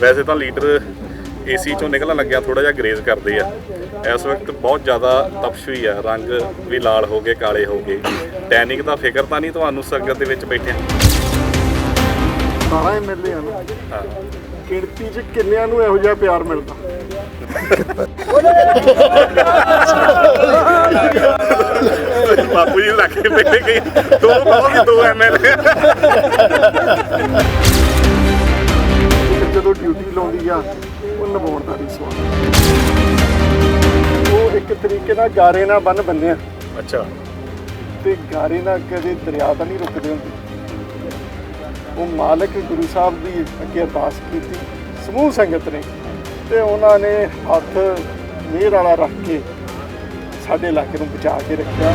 ਵੈਸੇ ਤਾਂ leader AC ਚੋਂ ਨਿਕਲਣ ਲੱਗਿਆ ਥੋੜਾ ਜਿਹਾ ਗਰੇਜ਼ ਕਰਦੇ ਆ। ਇਸ ਵਕਤ ਬਹੁਤ ਜ਼ਿਆਦਾ ਤਪਸ਼ ਹੋਈ ਆ। ਰੰਗ ਵੀ ਲਾਲ ਹੋ ਗਏ ਕਾਲੇ ਹੋ ਗਏ। ਟੈਨਿਕ ਦਾ ਫਿਕਰ ਤਾਂ ਨਹੀਂ ਤੁਹਾਨੂੰ ਸੰਗਤ ਦੇ ਵਿੱਚ ਬੈਠਿਆਂ ਸਾਰਾ ਐਮਐਲਏ ਨੂੰ। ਹਾਂ। ਗਿਣਤੀ 'ਚ ਕਿੰਨਿਆਂ ਨੂੰ ਇਹੋ ਜਿਹਾ ਪਿਆਰ ਮਿਲਦਾ? ਬਾਪੂ ਜੀ ਲੱਗ ਕੇ ਬੈਠੇ ਗਏ। ਦੋ ਬਹੁਤ ਦੋ ਐਮਐਲਏ ਲਾਉਂਦੀ ਆ ਉਹ ਨਿਭਾਉਣ ਦਾ ਨਹੀਂ ਸਵਾਲ ਉਹ ਇੱਕ ਤਰੀਕੇ ਨਾਲ ਗਾਰੇ ਨਾਲ ਬੰਨ ਬੰਨਿਆ ਅੱਛਾ। ਤੇ ਗਾਰੇ ਨਾਲ ਕਦੇ ਦਰਿਆ ਤਾਂ ਨਹੀਂ ਰੁਕਦੇ ਹੁੰਦੇ। ਉਹ ਮਾਲਕ ਗੁਰੂ ਸਾਹਿਬ ਦੀ ਅੱਗੇ ਅਰਦਾਸ ਕੀਤੀ ਸਮੂਹ ਸੰਗਤ ਨੇ ਤੇ ਉਹਨਾਂ ਨੇ ਹੱਥ ਮਿਹਰ ਵਾਲਾ ਰੱਖ ਕੇ ਸਾਡੇ ਇਲਾਕੇ ਨੂੰ ਬਚਾ ਕੇ ਰੱਖਿਆ।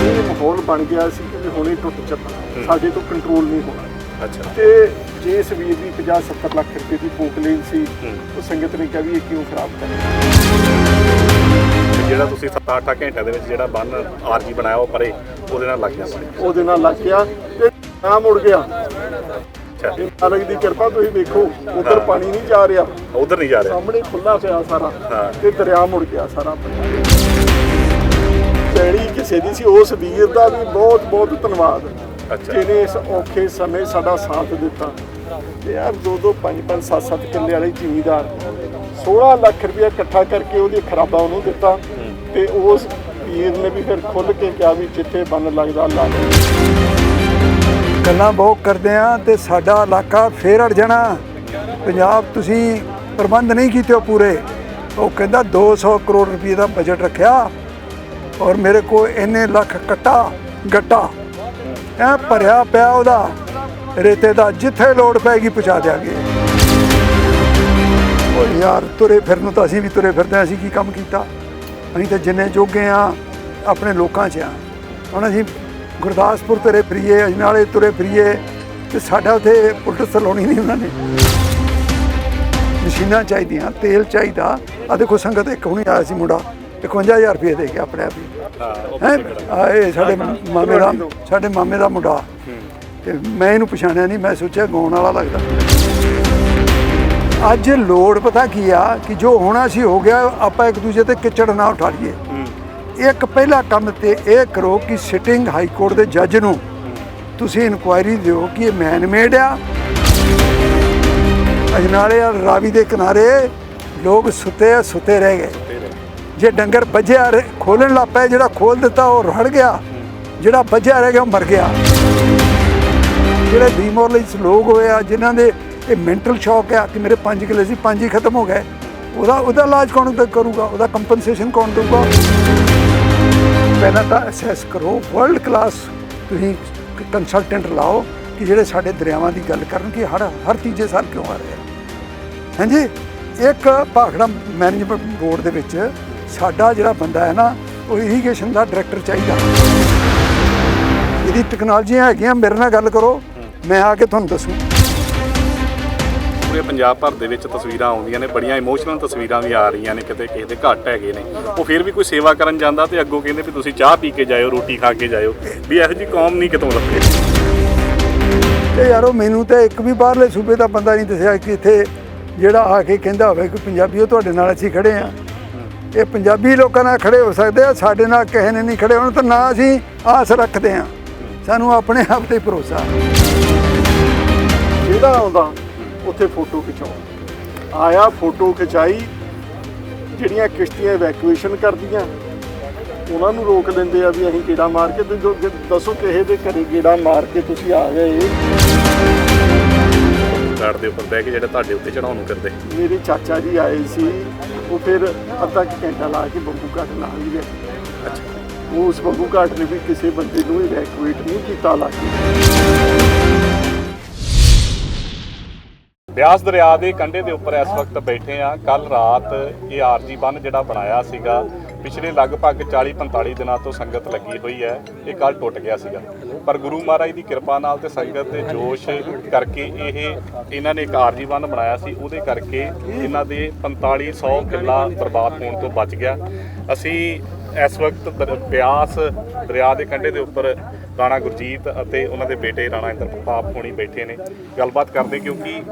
ਇਹ ਮਾਹੌਲ ਬਣ ਗਿਆ ਸੀ ਕਿ ਹੁਣੇ ਟੁੱਟ ਚੱਲਾ ਸਾਡੇ ਤੋਂ ਕੰਟਰੋਲ ਨਹੀਂ ਹੋਣਾ। ਅੱਛਾ। ਤੇ ਜੇ ਇਸ ਵੀਰ ਦੀ 50 70 ਲੱਖ ਰੁਪਏ ਦੀ ਪੋਕ ਲਈ ਸੀ। ਉਹ ਸੰਗਤ ਨੇ ਕਿਹਾ ਵੀ ਇਹ ਕਿਉਂ ਖਰਾਬ ਕਰੇ ਜਿਹੜਾ ਤੁਸੀਂ 7-8 ਘੰਟਿਆਂ ਦੇ ਵਿੱਚ ਜਿਹੜਾ ਬੰਨ ਆਰਜੀ ਬਣਾਇਆ ਉਹ ਪਰੇ ਉਹਦੇ ਨਾਲ ਲੱਗ ਗਿਆ ਉਹਦੇ ਨਾਲ ਲੱਗ ਗਿਆ ਤੇ ਨਾ ਮੁੜ ਗਿਆ। ਅੱਛਾ। ਮਾਲਕ ਦੀ ਕਿਰਪਾ ਤੁਸੀਂ ਵੇਖੋ ਉਧਰ ਪਾਣੀ ਨਹੀਂ ਜਾ ਰਿਹਾ। ਉਧਰ ਨਹੀਂ ਜਾ ਰਿਹਾ। ਸਾਹਮਣੇ ਖੁੱਲਾ ਪਿਆ ਸਾਰਾ। ਤੇ ਦਰਿਆ ਮੁੜ ਗਿਆ ਸਾਰਾ। ਪੈੜੀ ਕਿਸੇ ਦੀ ਸੀ ਉਸ ਵੀਰ ਦਾ ਵੀ ਬਹੁਤ ਬਹੁਤ ਧੰਨਵਾਦ। ਜਿਹਨੇ ਇਸ ਔਖੇ ਸਮੇਂ ਸਾਡਾ ਸਾਥ ਦਿੱਤਾ। ਤੇ ਯਾਰ ਦੋ ਦੋ ਪੰਜ ਪੰਜ ਸੱਤ ਸੱਤ ਕਿੱਲੇ ਵਾਲੇ ਜ਼ਿਮੀਦਾਰ 16 ਲੱਖ ਰੁਪਇਆ ਇਕੱਠਾ ਕਰਕੇ ਉਹਦੀ ਖਰਾਬਾ ਉਹਨੂੰ ਦਿੱਤਾ ਤੇ ਉਸ ਵੀਰ ਨੇ ਵੀ ਫਿਰ ਖੁੱਲ ਕੇ ਕਿਹਾ ਵੀ ਜਿੱਥੇ ਬੰਨ ਲੱਗਦਾ ਲਾ ਲਓ ਗੱਲਾਂ ਬਹੁਤ ਕਰਦੇ ਆ ਤੇ ਸਾਡਾ ਇਲਾਕਾ ਫੇਰ ਅੜ ਜਾਣਾ। ਪੰਜਾਬ ਤੁਸੀਂ ਪ੍ਰਬੰਧ ਨਹੀਂ ਕੀਤੇ ਉਹ ਪੂਰੇ। ਉਹ ਕਹਿੰਦਾ 200 ਕਰੋੜ ਰੁਪਏ ਦਾ ਬਜਟ ਰੱਖਿਆ ਔਰ ਮੇਰੇ ਕੋਲ ਇੰਨੇ ਲੱਖ ਕੱਟਾ ਗੱਟਾ। ਐ ਭਰਿਆ ਪਿਆ ਉਹਦਾ। ਰੇਤੇ ਦਾ ਜਿੱਥੇ ਲੋੜ ਪੈਗੀ ਪਹੁੰਚਾ ਦਿਆਂਗੇ। ਉਹ ਯਾਰ ਤੁਰੇ ਫਿਰਨ ਤਾਂ ਅਸੀਂ ਵੀ ਤੁਰੇ ਫਿਰਦੇ ਹਾਂ, ਅਸੀਂ ਕੀ ਕੰਮ ਕੀਤਾ? ਅਸੀਂ ਤਾਂ ਜਿੰਨੇ ਜੋਗੇ ਆ ਆਪਣੇ ਲੋਕਾਂ 'ਚ ਆ ਹੁਣ ਅਸੀਂ ਗੁਰਦਾਸਪੁਰ ਤੁਰੇ ਫਰੀਏ ਅਜਨਾਲੇ ਤੁਰੇ ਫਰੀਏ ਤੇ ਸਾਡਾ ਉਥੇ ਪੁਲਟ ਲਾਉਣੀ ਨਹੀਂ ਉਹਨਾਂ ਨੇ। ਮਸ਼ੀਨਾਂ ਚਾਹੀਦੀਆਂ ਤੇਲ ਚਾਹੀਦਾ। ਆ ਦੇਖੋ ਸੰਗਤ ਇੱਕ ਹੁਣੀ ਆਇਆ ਸੀ ਮੁੰਡਾ 51000 ਰੁਪਏ ਦੇ ਕੇ ਆਪਣੇ ਆਪ ਹੀ। ਹਾਂ? ਉਹ ਹੈ ਪਿੱਛੇ ਖੜਾ। ਆਏ ਸਾਡੇ ਮਾਮੇ ਦਾ ਸਾਡੇ ਮਾਮੇ ਦਾ ਮੁੰਡਾ। ਤੇ ਮੈਂ ਇਹਨੂੰ ਪਛਾਣਿਆ ਨਹੀਂ ਮੈਂ ਸੋਚਿਆ ਗਾਉਣ ਵਾਲਾ ਲੱਗਦਾ। ਅੱਜ ਲੋੜ ਪਤਾ ਕੀ ਆ ਕਿ ਜੋ ਹੋਣਾ ਸੀ ਹੋ ਗਿਆ ਆਪਾਂ ਇੱਕ ਦੂਜੇ ਤੇ ਕਿਚੜ ਨਾ ਉਠਾ ਲਈਏ ਇੱਕ ਪਹਿਲਾ ਕੰਮ ਤੇ ਇਹ ਕਰੋ ਕਿ ਸਿਟਿੰਗ ਹਾਈ ਕੋਰਟ ਦੇ ਜੱਜ ਨੂੰ ਤੁਸੀਂ ਇਨਕੁਆਇਰੀ ਦਿਓ ਕਿ ਇਹ ਮੈਨ ਮੇਡ ਆ। ਅਜਨਾਲੇ ਆ ਰਾਵੀ ਦੇ ਕਿਨਾਰੇ ਲੋਕ ਸੁੱਤੇ ਆ ਸੁੱਤੇ ਰਹਿ ਗਏ। ਜੇ ਡੰਗਰ ਬੱਝਿਆ ਰ- ਖੋਲਣ ਲੱਗ ਪਿਆ ਜਿਹੜਾ ਖੋਲ ਦਿੱਤਾ ਉਹ ਰੜ ਗਿਆ। ਜਿਹੜਾ ਵੱਜਿਆ ਰਹਿ ਗਿਆ, ਉਹ ਮਰ ਗਿਆ। ਜਿਹੜੇ ਡੀਮੋਰਲਾਈਜ਼ ਲੋਕ ਹੋਏ ਆ, ਜਿਨ੍ਹਾਂ ਦੇ ਇਹ ਮੈਂਟਲ ਸ਼ੌਕ ਆ ਕਿ ਮੇਰੇ 5 ਕਿਲੇ ਸੀ, ਪੰਜ ਹੀ ਖਤਮ ਹੋ ਗਏ। ਉਹਦਾ ਉਹਦਾ ਇਲਾਜ ਕੌਣ ਕ- ਕਰੂਗਾ? ਉਹਦਾ ਕੰਪਨਸੇਸ਼ਨ ਕੌਣ ਦੇਊਗਾ? ਪਹਿਲਾਂ ਤਾਂ ਅਸੈਸ ਕਰੋ। ਵਰਲਡ ਕਲਾਸ ਤੁਸੀਂ ਕੰਸਲਟੈਂਟ ਲਾਓ ਕਿ ਜਿਹੜੇ ਸਾਡੇ ਦਰਿਆਵਾਂ ਦੀ ਗੱਲ ਕਰਨ ਕਿ ਹਰ ਹਰ ਤੀਜੇ ਸਾਲ ਕਿਉਂ ਆ ਰਿਹਾ ਆ? ਹਾਂਜੀ? ਇੱਕ ਭਾਖੜਾ ਮੈਨੇਜਮੈਂਟ ਬੋਰਡ ਦੇ ਵਿੱਚ ਸਾਡਾ ਜਿਹੜਾ ਬੰਦਾ ਹੈ ਨਾ ਉਹ ਇਰੀਗੇਸ਼ਨ ਦਾ ਡਾਇਰੈਕਟਰ ਚਾਹੀਦਾ। ਇਹਦੀ ਟੈਕਨੋਲੋਜੀਆਂ ਹੈਗੀਆਂ ਮੇਰੇ ਨਾਲ ਗੱਲ ਕਰੋ ਮੈਂ ਆ ਕੇ ਤੁਹਾਨੂੰ ਦੱਸੂ। ਪੂਰੇ ਪੰਜਾਬ ਭਰ ਦੇ ਵਿੱਚ ਤਸਵੀਰਾਂ ਆਉਂਦੀਆਂ ਨੇ ਬੜੀਆਂ ਇਮੋਸ਼ਨਲ ਤਸਵੀਰਾਂ ਵੀ ਆ ਰਹੀਆਂ ਨੇ ਕਿਤੇ ਕਿਸੇ ਦੇ ਘੱਟ ਹੈਗੇ ਨੇ। ਉਹ ਫਿਰ ਵੀ ਕੋਈ ਸੇਵਾ ਕਰਨ ਜਾਂਦਾ ਤੇ ਅੱਗੋਂ ਕਹਿੰਦੇ ਵੀ ਤੁਸੀਂ ਚਾਹ ਪੀ ਕੇ ਜਾਇਓ ਰੋਟੀ ਖਾ ਕੇ ਜਾਇਓ ਵੀ ਇਹੋ ਜੀ ਕੌਮ ਨਹੀਂ ਕਿਤੋਂ ਲੱਭੇ। ਤੇ ਯਾਰੋ ਮੈਨੂੰ ਤਾਂ ਇੱਕ ਵੀ ਬਾਹਰਲੇ ਸੂਬੇ ਦਾ ਬੰਦਾ ਨਹੀਂ ਦੱਸਿਆ ਕਿ ਇੱਥੇ ਜਿਹੜਾ ਆ ਕੇ ਕਹਿੰਦਾ ਹੋਵੇ ਕਿ ਪੰਜਾਬੀਓ ਤੁਹਾਡੇ ਨਾਲ ਅਸੀਂ ਖੜੇ ਆ। ਇਹ ਪੰਜਾਬੀ ਲੋਕਾਂ ਨਾਲ ਖੜੇ ਹੋ ਸਕਦੇ ਆ ਸਾਡੇ ਨਾਲ ਕਿਸੇ ਨੇ ਨਹੀਂ ਖੜੇ ਹੋਣ ਤਾਂ ਨਾ ਅਸੀਂ ਆਸ ਰੱਖਦੇ ਆ ਸਾਨੂੰ ਆਪਣੇ ਆਪ ਤੇ ਭਰੋਸਾ। ਜਿਹੜਾ ਆਉਂਦਾ ਉੱਥੇ ਫੋਟੋ ਖਿਚਾਓ ਆਇਆ ਫੋਟੋ ਖਿਚਾਈ ਜਿਹੜੀਆਂ ਕਿਸ਼ਤੀਆਂ ਇਵੈਕੂਏਸ਼ਨ ਕਰਦੀਆਂ ਉਹਨਾਂ ਨੂੰ ਰੋਕ ਦਿੰਦੇ ਆ ਵੀ ਅਸੀਂ ਗੇੜਾ ਮਾਰ ਕੇ ਤੇ ਜੋ ਦੱਸੋ ਕਿਸੇ ਦੇ ਘਰੇ ਗੇੜਾ ਮਾਰ ਕੇ ਤੁਸੀਂ ਆ ਗਏ। ਗਾਰਡ ਦੇ ਉੱਪਰ ਬਹਿ ਕੇ ਜਿਹੜੇ ਤੁਹਾਡੇ ਉੱਤੇ ਚੜਾਉਣ ਨੂੰ ਕਰਦੇ। ਮੇਰੇ ਚਾਚਾ ਜੀ ਆਏ ਸੀ ਉਹ ਫਿਰ ਅੱਧਾ ਕੁ ਘੰਟਾ ਲਾ ਕੇ ਬੰਬੂ ਘਾਟ ਨਾਲ ਹੀ ਗਏ ਅੱਛਾ। ਉਸ ਬੰਬੂ ਘਾਟ ਨੇ ਵੀ ਕਿਸੇ ਬੰਦੇ ਨੂੰ ਇਵੈਕੂਏਟ ਨਹੀਂ ਕੀਤਾ ਲਾ ਕੇ। ਬਿਆਸ ਦਰਿਆ ਦੇ ਕੰਢੇ ਦੇ ਉੱਪਰ ਇਸ ਵਕਤ ਬੈਠੇ ਆ ਕੱਲ ਰਾਤ ਇਹ ਆਰਜੀ ਬੰਨ ਜਿਹੜਾ ਬਣਾਇਆ ਸੀਗਾ, ਪਿਛਲੇ ਲਗਭਗ 40-45 ਦਿਨਾਂ ਤੋਂ ਸੰਗਤ ਲੱਗੀ ਹੋਈ ਹੈ। ਇਹ ਕੱਲ ਟੁੱਟ ਗਿਆ ਸੀਗਾ। ਪਰ ਗੁਰੂ ਮਹਾਰਾਜ ਦੀ ਕਿਰਪਾ ਨਾਲ ਤੇ ਸੰਗਤ ਦੇ ਜੋਸ਼ ਕਰਕੇ ਇਹ ਇਹਨਾਂ ਨੇ ਇੱਕ ਆਰਜੀ ਬੰਨ ਬਣਾਇਆ ਸੀ। ਉਹਦੇ ਕਰਕੇ ਇਹਨਾਂ ਦੇ 4500 ਕਿੱਲਾ ਬਰਬਾਦ ਹੋਣ ਤੋਂ ਬਚ ਗਿਆ। ਅਸੀਂ ਇਸ ਵਕਤ ਦਰ- ਬਿਆਸ ਦਰਿਆ ਦੇ ਕੰਢੇ ਦੇ ਉੱਪਰ ਰਾਣਾ ਗੁਰਜੀਤ ਅਤੇ ਉਹਨਾਂ ਦੇ ਬੇਟੇ ਰਾਣਾ ਇੰਦਰ ਪ੍ਰਤਾਪ ਹੋਣੀ ਬੈਠੇ ਨੇ। ਗੱਲਬਾਤ ਕਰਦੇ ਕਿਉਂਕਿ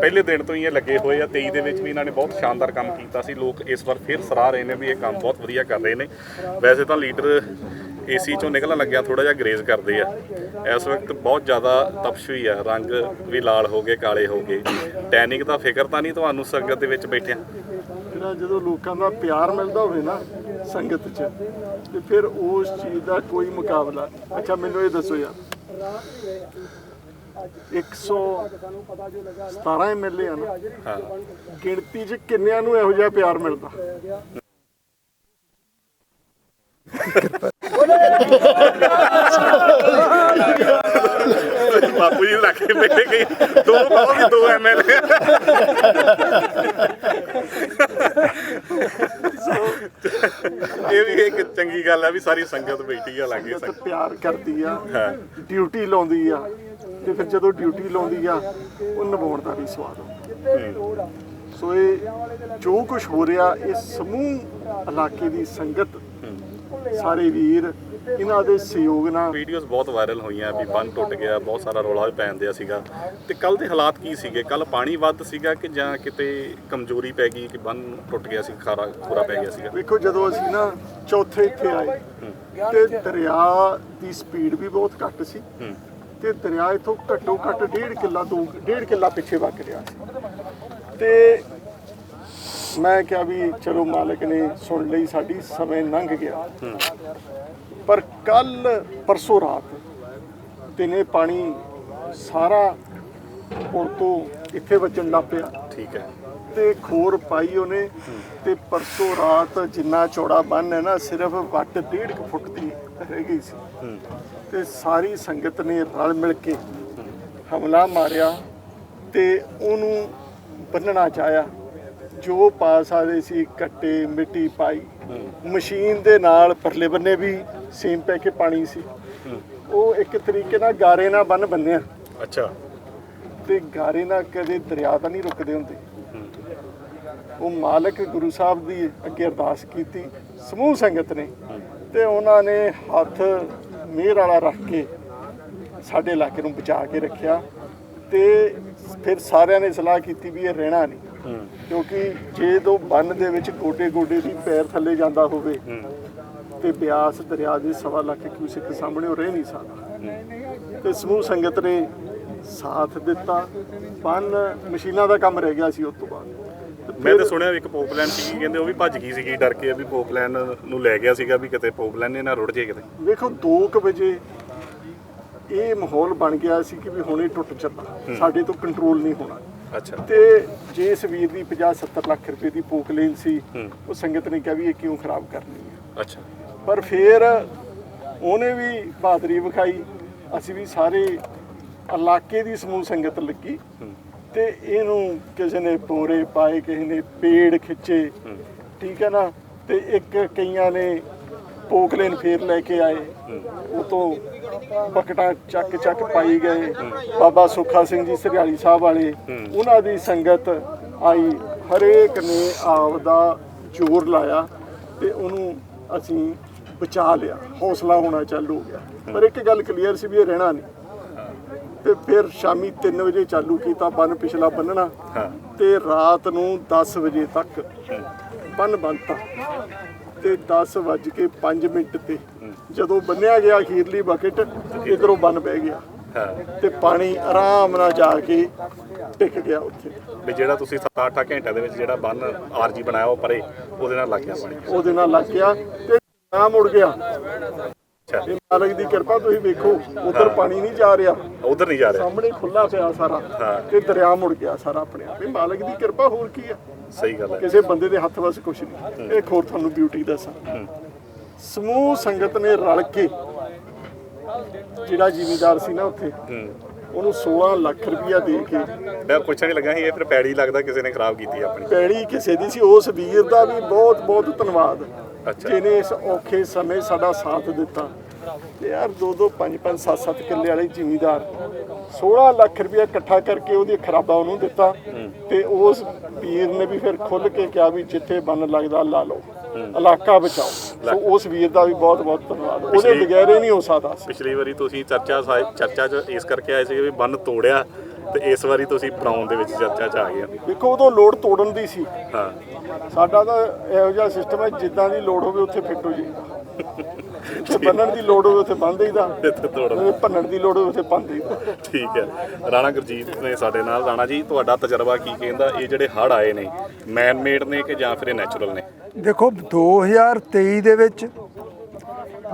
ਪਹਿਲੇ ਦਿਨ ਤੋਂ ਹੀ ਇਹ ਲੱਗੇ ਹੋਏ ਆ। 23 ਦੇ ਵਿੱਚ ਵੀ ਇਹਨਾਂ ਨੇ ਬਹੁਤ ਸ਼ਾਨਦਾਰ ਕੰਮ ਕੀਤਾ ਸੀ। ਲੋਕ ਇਸ ਵਾਰ ਫਿਰ ਸਰਾਹ ਰਹੇ ਨੇ ਵੀ ਇਹ ਕੰਮ ਬਹੁਤ ਵਧੀਆ ਕਰ ਰਹੇ ਨੇ। ਵੈਸੇ ਤਾਂ ਲੀਡਰ ਏਸੀ ਚੋਂ ਨਿਕਲਣ ਲੱਗਿਆ ਥੋੜਾ ਜਿਹਾ ਗਰੇਜ਼ ਕਰਦੇ ਆ। ਇਸ ਵਕਤ ਬਹੁਤ ਜ਼ਿਆਦਾ ਤਪਸ਼ ਹੋਈ ਆ। ਰੰਗ ਵੀ ਲਾਲ ਹੋ ਗਏ, ਕਾਲੇ ਹੋ ਗਏ। ਟੈਨਿਕ ਦਾ ਫਿਕਰ ਤਾਂ ਨਹੀਂ ਤੁਹਾਨੂੰ ਸੰਗਤ ਦੇ ਵਿੱਚ ਬੈਠਿਆ? ਜਿਹੜਾ ਜਦੋਂ ਲੋਕਾਂ ਦਾ ਪਿਆਰ ਮਿਲਦਾ ਹੋਵੇ ਨਾ ਸੰਗਤ 'ਚ। ਤੇ ਫਿਰ ਉਸ ਚੀਜ਼ ਦਾ ਕੋਈ ਮੁਕਾਬਲਾ। ਅੱਛਾ ਮੈਨੂੰ ਇਹ ਦੱਸੋ ਯਾਰ। 117 ਐਮਐਲਏ ਆ ਨਾ। ਹਾਂ। ਗਿਣਤੀ 'ਚ ਕਿੰਨਿਆਂ ਨੂੰ ਇਹੋ ਜਿਹਾ ਪਿਆਰ ਮਿਲਦਾ? ਬਾਪੂ ਜੀ ਲੱਗੇ ਬੈਠੇ ਗਏ ਦੋ ਬਹੁਤ ਦੋ ਐਮਐਲਏ ਇਹ ਵੀ ਇੱਕ ਚੰਗੀ ਗੱਲ ਆ ਵੀ ਸਾਰੀ ਸੰਗਤ ਬੈਠੀ ਆ ਲਾਗੇ ਸੰਗਤ ਪਿਆਰ ਕਰਦੀ ਆ। ਡਿਊਟੀ ਲਾਉਂਦੀ ਆ ਤੇ ਫਿਰ ਜਦੋਂ ਡਿਊਟੀ ਲਾਉਂਦੀ ਆ ਉਹ ਨਿਭਾਉਣ ਦਾ ਵੀ ਸਵਾਦ ਹੁੰਦਾ। ਸੋ ਇਹ ਜੋ ਕੁਝ ਹੋ ਰਿਹਾ ਇਹ ਸਮੂਹ ਇਲਾਕੇ ਦੀ ਸੰਗਤ ਸਾਰੇ ਵੀਰ ਇਹਨਾਂ ਦੇ ਸਹਿਯੋਗ ਨਾਲ। ਵੀਡੀਓਜ਼ ਬਹੁਤ ਵਾਇਰਲ ਹੋਈਆਂ ਵੀ ਬੰਨ ਟੁੱਟ ਗਿਆ ਬਹੁਤ ਸਾਰਾ ਰੌਲਾ ਵੀ ਪੈਣ ਦਿਆ ਸੀਗਾ। ਤੇ ਕੱਲ ਦੇ ਹਾਲਾਤ ਕੀ ਸੀਗੇ? ਕੱਲ ਪਾਣੀ ਵੱਧ ਸੀਗਾ ਕਿ ਜਾਂ ਕਿਤੇ ਕਮਜ਼ੋਰੀ ਪੈ ਗਈ ਕਿ ਬੰਨ ਟੁੱਟ ਗਿਆ ਸੀ ਖਾਰਾ ਖੂਰਾ ਪੈ ਗਿਆ ਸੀਗਾ? ਵੇਖੋ ਜਦੋਂ ਅਸੀਂ ਨਾ ਚੌਥੇ ਇੱਥੇ ਆਏ ਤੇ ਦਰਿਆ ਦੀ ਸਪੀਡ ਵੀ ਬਹੁਤ ਘੱਟ ਸੀ। ਤੇ ਦਰਿਆ ਇਥੋਂ ਘੱਟੋ ਘੱਟ ਡੇਢ ਕਿੱਲਾ ਦੋ ਡੇਢ ਕਿੱਲਾ ਪਿੱਛੇ ਵਗ ਰਿਹਾ ਸੀ। ਤੇ ਮੈਂ ਕਿਹਾ ਵੀ ਚਲੋ ਮਾਲਕ ਨੇ ਸੁਣ ਲਈ ਸਾਡੀ ਸਮੇਂ ਲੰਘ ਗਿਆ। ਪਰ ਕੱਲ ਪਰਸੋਂ ਰਾਤ ਦਿਨੇ ਪਾਣੀ ਸਾਰਾ ਪੁਲ ਤੋਂ ਇੱਥੇ ਵੱਜਣ ਲੱਗ ਪਿਆ। ਠੀਕ ਹੈ। ਤੇ ਖੋਰ ਪਾਈ ਉਹਨੇ ਤੇ ਪਰਸੋਂ ਰਾਤ ਜਿੰਨਾ ਚੌੜਾ ਬੰਨ ਹੈ ਨਾ ਸਿਰਫ ਵੱਟ ਡੇਢ ਕੁ ਫੁੱਟ ਦੀ ਰਹਿ ਗਈ ਸੀ। ਤੇ ਸਾਰੀ ਸੰਗਤ ਨੇ ਰਲ ਮਿਲ ਕੇ ਹਮਲਾ ਮਾਰਿਆ ਤੇ ਉਹਨੂੰ ਬੰਨਣਾ ਚਾਹਿਆ। ਜੋ ਪਾ ਸਕਦੇ ਸੀ ਕੱਟੇ ਮਿੱਟੀ ਪਾਈ। ਮਸ਼ੀਨ ਦੇ ਨਾਲ ਪਰਲੇ ਬੰਨੇ ਵੀ ਸੇਮ ਪੈ ਕੇ ਪਾਣੀ ਸੀ। ਉਹ ਇੱਕ ਤਰੀਕੇ ਨਾਲ ਗਾਰੇ ਨਾਲ ਬੰਨ ਬੰਨਿਆ ਅੱਛਾ। ਤੇ ਗਾਰੇ ਨਾਲ ਕਦੇ ਦਰਿਆ ਤਾਂ ਨਹੀਂ ਰੁਕਦੇ ਹੁੰਦੇ। ਉਹ ਮਾਲਕ ਗੁਰੂ ਸਾਹਿਬ ਦੀ ਅੱਗੇ ਅਰਦਾਸ ਕੀਤੀ। ਸਮੂਹ ਸੰਗਤ ਨੇ। ਤੇ ਉਹਨਾਂ ਨੇ ਹੱਥ ਮਿਹਰ ਵਾਲਾ ਰੱਖ ਕੇ ਸਾਡੇ ਇਲਾਕੇ ਨੂੰ ਬਚਾ ਕੇ ਰੱਖਿਆ। ਤੇ ਫਿਰ ਸਾਰਿਆਂ ਨੇ ਸਲਾਹ ਕੀਤੀ ਵੀ ਇਹ ਰਹਿਣਾ ਨਹੀਂ। ਕਿਉਂਕਿ ਜੇ ਦੋ ਬੰਨ ਦੇ ਵਿੱਚ ਗੋਡੇ ਗੋਡੇ ਦੀ ਪੈਰ ਥੱਲੇ ਜਾਂਦਾ ਹੋਵੇ ਤੇ ਬਿਆਸ ਦਰਿਆ ਦੇ ਸਵਾ ਲੱਖ ਕਿਊਸਿਕ ਸਾਹਮਣੇ ਉਹ ਰਹਿ ਨਹੀਂ ਸਕਦਾ। ਤੇ ਸਮੂਹ ਸੰਗਤ ਨੇ ਸਾਥ ਦਿੱਤਾ। ਬੰਨ ਮਸ਼ੀਨਾਂ ਦਾ ਕੰਮ ਰਹਿ ਗਿਆ ਸੀ ਉਸ ਤੋਂ ਬਾਅਦ। ਮੈਂ ਤਾਂ ਸੁਣਿਆ ਇੱਕ ਪੋਪਲੈਨ ਸੀਗੀ ਕਹਿੰਦੇ ਉਹ ਵੀ ਭੱਜ ਗਈ ਸੀਗੀ ਡਰ ਕੇ ਵੀ ਪੋਪਲੈਨ ਨੂੰ ਲੈ ਗਿਆ ਸੀਗਾ ਵੀ ਕਿਤੇ ਪੋਪਲੈਨ ਨੇ ਨਾ ਰੁੜ ਜੇ ਕਿਤੇ। ਵੇਖੋ 2:00 ਵਜੇ ਇਹ ਮਾਹੌਲ ਬਣ ਗਿਆ ਸੀ ਕਿ ਵੀ ਹੁਣੇ ਟੁੱਟ ਚੱਲਾ ਸਾਡੇ ਤੋਂ ਕੰਟਰੋਲ ਨਹੀਂ ਹੋਣਾ। ਅੱਛਾ। ਤੇ ਜੇ ਇਸ ਵੀਰ ਦੀ 50 70 ਲੱਖ ਰੁਪਏ ਦੀ ਪੋਕਲੇਨ ਸੀ। ਉਹ ਸੰਗਤ ਨੇ ਕਿਹਾ ਵੀ ਇਹ ਕਿਉਂ ਖਰਾਬ ਕਰਨੀ ਹੈ? ਅੱਛਾ। ਪਰ ਫਿਰ ਉਹਨੇ ਵੀ ਬਹਾਦਰੀ ਵਿਖਾਈ। ਅਸੀਂ ਵੀ ਸਾਰੇ ਇਲਾਕੇ ਦੀ ਸਮੂਹ ਸੰਗਤ ਲੱਗੀ। ਤੇ ਇਹਨੂੰ ਕਿਸੇ ਨੇ ਪੋਰੇ ਪਾਏ, ਕਿਸੇ ਨੇ ਪੇੜ ਖਿੱਚੇ। ਠੀਕ ਹੈ ਨਾ? ਤੇ ਇੱਕ ਕਈਆਂ ਨੇ ਪੋਕਲੇਨ ਫੇਰ ਲੈ ਕੇ ਆਏ। ਉਹ ਤੋਂ ਬਕਟਾਂ ਚੱਕ ਚੱਕ ਪਾਈ ਗਏ। ਬਾਬਾ ਸੁੱਖਾ ਸਿੰਘ ਜੀ, ਸਰਿਆਲੀ ਸਾਹਿਬ ਵਾਲੇ, ਉਹਨਾਂ ਦੀ ਸੰਗਤ ਆਈ। ਹਰੇਕ ਨੇ ਆਪ ਦਾ ਜ਼ੋਰ ਲਾਇਆ ਤੇ ਉਹਨੂੰ ਅਸੀਂ ਬਚਾ ਲਿਆ ਹੌਸਲਾ ਹੋਣਾ ਚਾਲੂ ਹੋ ਗਿਆ। ਪਰ ਇੱਕ ਗੱਲ ਕਲੀਅਰ ਸੀ ਵੀ ਇਹ ਰਹਿਣਾ ਨਹੀਂ। ਤੇ ਫਿਰ ਸ਼ਾਮੀ 3 ਵਜੇ ਚਾਲੂ ਕੀਤਾ ਬੰਨ ਪਿਛਲਾ ਬੰਨਣਾ। ਤੇ ਰਾਤ ਨੂੰ 10 ਵਜੇ ਤੱਕ ਬੰਨ ਬੰਨਤਾ ਤੇ। 10 ਵੱਜ ਕੇ 5 ਮਿੰਟ ਤੇ ਜਦੋਂ ਬੰਨਿਆ ਗਿਆ ਅਖੀਰਲੀ ਬਕਟ ਇਧਰੋਂ ਬੰਨ ਬਹਿ ਗਿਆ। ਤੇ ਪਾਣੀ ਆਰਾਮ ਨਾਲ ਜਾ ਕੇ ਟਿਕ ਗਿਆ ਉੱਥੇ। ਵੀ ਜਿਹੜਾ ਤੁਸੀਂ 7-8 ਘੰਟਿਆਂ ਦੇ ਵਿੱਚ ਜਿਹੜਾ ਬੰਨ ਆਰਜੀ ਬਣਾਇਆ ਉਹ ਪਰੇ ਉਹਦੇ ਨਾਲ ਲੱਗ ਗਿਆ ਪਾਣੀ। ਉਹਦੇ ਨਾਲ ਲੱਗ ਗਿਆ। ਤੇ ਨਾ ਮੁੜ ਗਿਆ। ਇਹ ਮਾਲਕ ਦੀ ਕਿਰਪਾ ਤੁਸੀਂ ਵੇਖੋ ਉਧਰ ਪਾਣੀ ਨਹੀਂ ਜਾ ਰਿਹਾ। ਉਧਰ ਨਹੀਂ ਜਾ ਰਿਹਾ। ਸਾਹਮਣੇ ਖੁੱਲਾ ਪਿਆ ਸਾਰਾ। ਤੇ ਦਰਿਆ ਮੁੜ ਗਿਆ ਸਾਰਾ ਆਪਣੇ ਆਪ। ਇਹ ਮਾਲਕ ਦੀ ਕਿਰਪਾ ਹੋਰ ਕੀ ਆ? ਸਹੀ ਗੱਲ ਹੈ। ਕਿਸੇ ਬੰਦੇ ਦੇ ਹੱਥ ਵਸ ਕੁਛ ਨਹੀਂ। ਇਹ ਖੋਰ ਤੁਹਾਨੂੰ ਬਿਊਟੀ ਦੱਸਾਂ। ਸਮੂਹ ਸੰਗਤ ਨੇ ਰਲ ਕੇ ਜਿਹੜਾ ਜ਼ਿਮੀਦਾਰ ਸੀ ਨਾ ਉੱਥੇ ਉਹਨੂੰ 16 ਲੱਖ ਰੁਪਇਆ ਦੇ ਕੇ ਮੈਂ ਪੁੱਛਣ ਲੱਗਾ ਸੀ ਇਹ ਫਿਰ ਪੈੜੀ ਲੱਗਦਾ ਕਿਸੇ ਨੇ ਖਰਾਬ ਕੀਤੀ ਆਪਣੀ। ਪੈੜੀ ਕਿਸੇ ਦੀ ਸੀ ਉਸ ਵੀਰ ਦਾ ਵੀ ਬਹੁਤ ਬਹੁਤ ਧੰਨਵਾਦ। ਜਿਹਨੇ ਇਸ ਔਖੇ ਸਮੇਂ ਸਾਡਾ ਸਾਥ ਦਿੱਤਾ। ਤੇ ਯਾਰ ਦੋ ਦੋ ਪੰਜ ਪੰਜ ਸੱਤ ਸੱਤ ਕਿੱਲੇ ਵਾਲੇ ਜ਼ਿਮੀਦਾਰ 16 ਲੱਖ ਰੁਪਇਆ ਇਕੱਠਾ ਕਰਕੇ ਉਹਦੀ ਖਰਾਬਾ ਉਹਨੂੰ ਦਿੱਤਾ ਤੇ ਉਸ ਵੀਰ ਨੇ ਵੀ ਫਿਰ ਖੁੱਲ ਕੇ ਕਿਹਾ ਵੀ ਜਿੱਥੇ ਬੰਨ ਲੱਗਦਾ ਲਾ ਲਓ ਇਲਾਕਾ ਬਚਾਓ। ਸੋ ਉਸ ਵੀਰ ਦਾ ਵੀ ਬਹੁਤ ਬਹੁਤ ਧੰਨਵਾਦ। ਉਹਦੇ ਬਗੈਰ ਇਹ ਨਹੀਂ ਹੋ ਸਕਦਾ ਪਿਛਲੀ ਵਾਰੀ ਤੁਸੀਂ ਚਰਚਾ ਚਰਚਾ 'ਚ ਇਸ ਕਰਕੇ ਆਏ ਸੀ ਵੀ ਬੰਨ ਤੋੜਿਆ ਤੇ ਇਸ ਵਾਰੀ ਤੁਸੀਂ ਬਣਾਉਣ ਦੇ ਵਿੱਚ ਚਰਚਾ 'ਚ ਆ ਗਏ। ਦੇਖੋ ਉਦੋਂ ਲੋੜ ਤੋੜਨ ਦੀ ਸੀ। ਹਾਂ। ਸਾਡਾ ਤਾਂ ਇਹੋ ਜਿਹਾ ਸਿਸਟਮ ਹੈ ਜਿੱਦਾਂ ਦੀ ਲੋੜ ਹੋਵੇ ਉੱਥੇ ਫਿੱਟ ਹੋ ਜਾਈਦਾ ਤੇ ਬੰਨਣ ਦੀ ਲੋੜ ਹੋਵੇ ਉੱਥੇ ਬੰਨ ਦੇਈਦਾ। ਇੱਥੇ ਤੋੜਨ ਤੇ ਭੰਨਣ ਦੀ ਲੋੜ ਹੋਵੇ ਉੱਥੇ ਭੰਨ ਦੇਈਦਾ। ਠੀਕ ਹੈ। ਰਾਣਾ ਗੁਰਜੀਤ ਨੇ ਸਾਡੇ ਨਾਲ। ਰਾਣਾ ਜੀ ਤੁਹਾਡਾ ਤਜਰਬਾ ਕੀ ਕਹਿੰਦਾ? ਇਹ ਜਿਹੜੇ ਹੜ ਆਏ ਨੇ ਮੈਨ ਮੇਡ ਨੇ ਕਿ ਜਾਂ ਫਿਰ ਇਹ ਨੈਚੁਰਲ ਨੇ? ਦੇਖੋ 2023 ਦੇ ਵਿੱਚ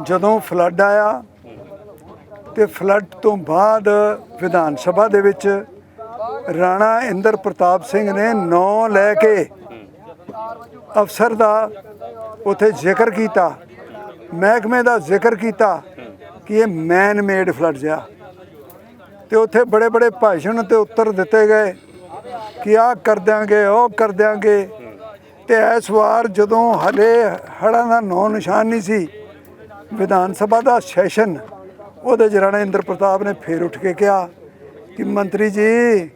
ਜਦੋਂ ਫਲੱਡ ਆਇਆ ਤੇ ਫਲੱਡ ਤੋਂ ਬਾਅਦ ਵਿਧਾਨ ਸਭਾ ਦੇ ਵਿੱਚ ਰਾਣਾ ਇੰਦਰ ਪ੍ਰਤਾਪ ਸਿੰਘ ਨੇ ਨਾਂ ਲੈ ਕੇ ਅਫਸਰ ਦਾ ਉਥੇ ਜ਼ਿਕਰ ਕੀਤਾ, ਮਹਿਕਮੇ ਦਾ ਜ਼ਿਕਰ ਕੀਤਾ ਕਿ ਇਹ ਮੈਨ ਮੇਡ ਫਲੱਡ ਜਿਆ ਤੇ ਉੱਥੇ ਬੜੇ ਬੜੇ ਭਾਸ਼ਣ ਤੇ ਉੱਤਰ ਦਿੱਤੇ ਗਏ ਕਿ ਆਹ ਕਰ ਦਿਆਂਗੇ, ਉਹ ਕਰ ਦਿਆਂਗੇ। ਤੇ ਇਸ ਵਾਰ ਜਦੋਂ ਹਲੇ ਹੜ੍ਹਾਂ ਦਾ ਨੌ ਨਿਸ਼ਾਨ ਨਹੀਂ ਸੀ, ਵਿਧਾਨ ਸਭਾ ਦਾ ਸੈਸ਼ਨ, ਉਹਦੇ 'ਚ ਰਾਣਾ ਇੰਦਰ ਪ੍ਰਤਾਪ ਨੇ ਫੇਰ ਉੱਠ ਕੇ ਕਿਹਾ ਕਿ ਮੰਤਰੀ ਜੀ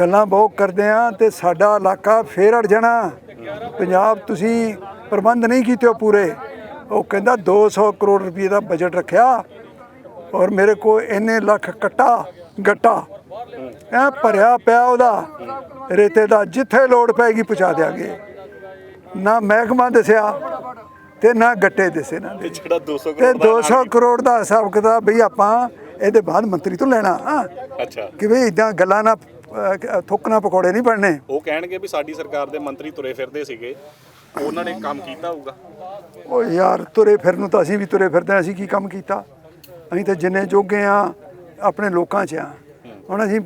ਗੱਲਾਂ ਬਹੁਤ ਕਰਦੇ ਆ ਤੇ ਸਾਡਾ ਇਲਾਕਾ ਫੇਰ ਅੜ ਜਾਣਾ। ਪੰਜਾਬ ਤੁਸੀਂ ਪ੍ਰਬੰਧ ਨਹੀਂ ਕੀਤੇ ਹੋ ਪੂਰੇ। ਉਹ ਕਹਿੰਦਾ 200 ਕਰੋੜ ਰੁਪਏ ਦਾ ਬਜਟ ਰੱਖਿਆ ਔਰ ਮੇਰੇ ਕੋਲ ਇੰਨੇ ਲੱਖ ਕੱਟਾ ਗੱਟਾ। ਐ ਭਰਿਆ ਪਿਆ ਉਹਦਾ। ਰੇਤੇ ਦਾ ਜਿੱਥੇ ਲੋੜ ਪੈਗੀ ਪਹੁੰਚਾ ਦਿਆਂਗੇ। ਨਾ ਮਹਿਕਮਾ ਦੱਸਿਆ ਤੇ ਨਾ ਗੱਟੇ ਦੱਸੇ ਨਾ ਇਹ ਜਿਹੜਾ 200 ਤੇ ਕਰੋੜ ਦਾ 200 ਕਰੋੜ ਦਾ ਹਿਸਾਬ ਕਿਤਾਬ ਬਈ ਆਪਾਂ ਇਹਦੇ ਬਾਅਦ ਮੰਤਰੀ ਤੋਂ ਲੈਣਾ। ਹਾਂ। ਅੱਛਾ। ਕਿ ਵੀ ਇਦਾਂ ਗੱਲਾਂ ਨਾ ਥੁੱਕਣਾ ਪਕੌੜੇ ਨਹੀਂ ਬਣਨੇ। ਉਹ ਕਹਿਣਗੇ ਵੀ ਸਾਡੀ ਸਰਕਾਰ ਦੇ ਮੰਤਰੀ ਤੁਰੇ ਫਿਰਦੇ ਸੀਗੇ ਉਹਨਾਂ ਨੇ ਕੰਮ ਕੀਤਾ ਹੋਊਗਾ। ਉਹ ਯਾਰ ਤੁਰੇ ਫਿਰਨ ਨੂੰ ਤਾਂ ਅਸੀਂ ਵੀ ਤੁਰੇ ਫਿਰਦੇ ਹਾਂ ਅਸੀਂ ਕੀ ਕੰਮ ਕੀਤਾ? ਅਸੀਂ ਤਾਂ ਜਿੰਨੇ ਜੋਗੇ ਆ ਆਪਣੇ ਲੋਕਾਂ 'ਚ ਆ ਹੁਣ ਅਸੀਂ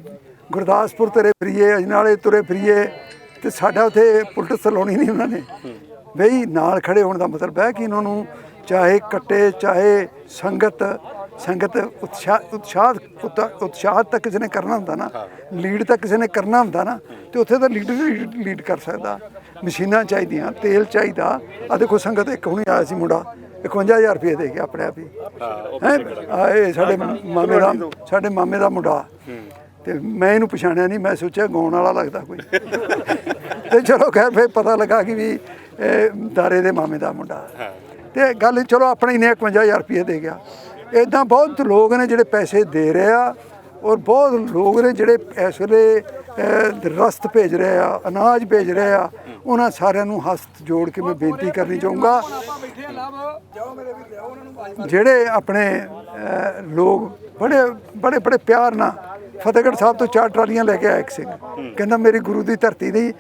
ਗੁਰਦਾਸਪੁਰ ਤੁਰੇ ਫਿਰੀਏ ਅਜਨਾਲੇ ਤੁਰੇ ਫਿਰੀਏ ਤੇ ਸਾਡਾ ਉਥੇ ਪੁਲਿਸ ਲਾਉਣੀ ਨਹੀਂ ਉਹਨਾਂ ਨੇ। ਬਈ ਨਾਲ ਖੜੇ ਹੋਣ ਦਾ ਮਤਲਬ ਹੈ ਕਿ ਇਹਨਾਂ ਨੂੰ ਚਾਹੇ ਕੱਟੇ ਚਾਹੇ ਸੰਗਤ ਸੰਗਤ ਉਤਸ਼ਾਹ ਉਤਸ਼ਾਹ ਉਤ- ਉਤਸ਼ਾਹ ਤਾਂ ਕਿਸੇ ਨੇ ਕਰਨਾ ਹੁੰਦਾ ਨਾ ਲੀਡ ਤਾਂ ਕਿਸੇ ਨੇ ਕਰਨਾ ਹੁੰਦਾ ਨਾ ਤੇ ਉੱਥੇ ਤਾਂ ਲੀਡਰ ਲੀਡ ਕਰ ਸਕਦਾ। ਮਸ਼ੀਨਾਂ ਚਾਹੀਦੀਆਂ ਤੇਲ ਚਾਹੀਦਾ। ਆ ਦੇਖੋ ਸੰਗਤ ਇੱਕ ਹੁਣੇ ਆਇਆ ਸੀ ਮੁੰਡਾ 51000 ਰੁਪਏ ਦੇ ਗਿਆ ਆਪਣੇ ਆਪ ਹੀ। ਹਾਂ ਇਹ ਸਾਡੇ ਮਾਮੇ ਦਾ ਸਾਡੇ ਮਾਮੇ ਦਾ ਮੁੰਡਾ। ਤੇ ਮੈਂ ਇਹਨੂੰ ਪਛਾਣਿਆ ਨਹੀਂ ਮੈਂ ਸੋਚਿਆ ਗਾਉਣ ਵਾਲਾ ਲੱਗਦਾ ਕੋਈ। ਤੇ ਚਲੋ ਖੈਰ ਫਿਰ ਪਤਾ ਲੱਗਾ ਕਿ ਵੀ ਇਹ ਦਾਰੇ ਦੇ ਮਾਮੇ ਦਾ ਮੁੰਡਾ। ਤੇ ਗੱਲ ਚਲੋ ਆਪਣੇ ਹੀ ਨੇ 51000 ਰੁਪਏ ਦੇ ਗਿਆ। ਇਦਾਂ ਬਹੁਤ ਲੋਕ ਨੇ ਜਿਹੜੇ ਪੈਸੇ ਦੇ ਰਹੇ ਆ ਔਰ ਬਹੁਤ ਲੋਕ ਨੇ ਜਿਹੜੇ ਇਸ ਵੇਲੇ ਰਸਤ ਭੇਜ ਰਹੇ ਆ, ਅਨਾਜ ਭੇਜ ਰਹੇ ਆ। ਉਹਨਾਂ ਸਾਰਿਆਂ ਨੂੰ ਹੱਥ ਜੋੜ ਕੇ ਮੈਂ ਬੇਨਤੀ ਕਰਨੀ ਚਾਹੂੰਗਾ। ਜਿਹੜੇ ਆਪਣੇ ਲੋਕ ਬੜੇ ਬੜੇ ਬੜੇ ਪਿਆਰ ਨਾਲ ਫਤਿਹਗੜ੍ਹ ਸਾਹਿਬ ਤੋਂ ਚਾਰ ਟਰਾਲੀਆਂ ਲੈ ਕੇ ਆਇਆ ਇੱਕ ਸਿੰਘ। ਕਹਿੰਦਾ ਮੇਰੀ ਗੁਰੂ ਦੀ ਧਰਤੀ ਦੀ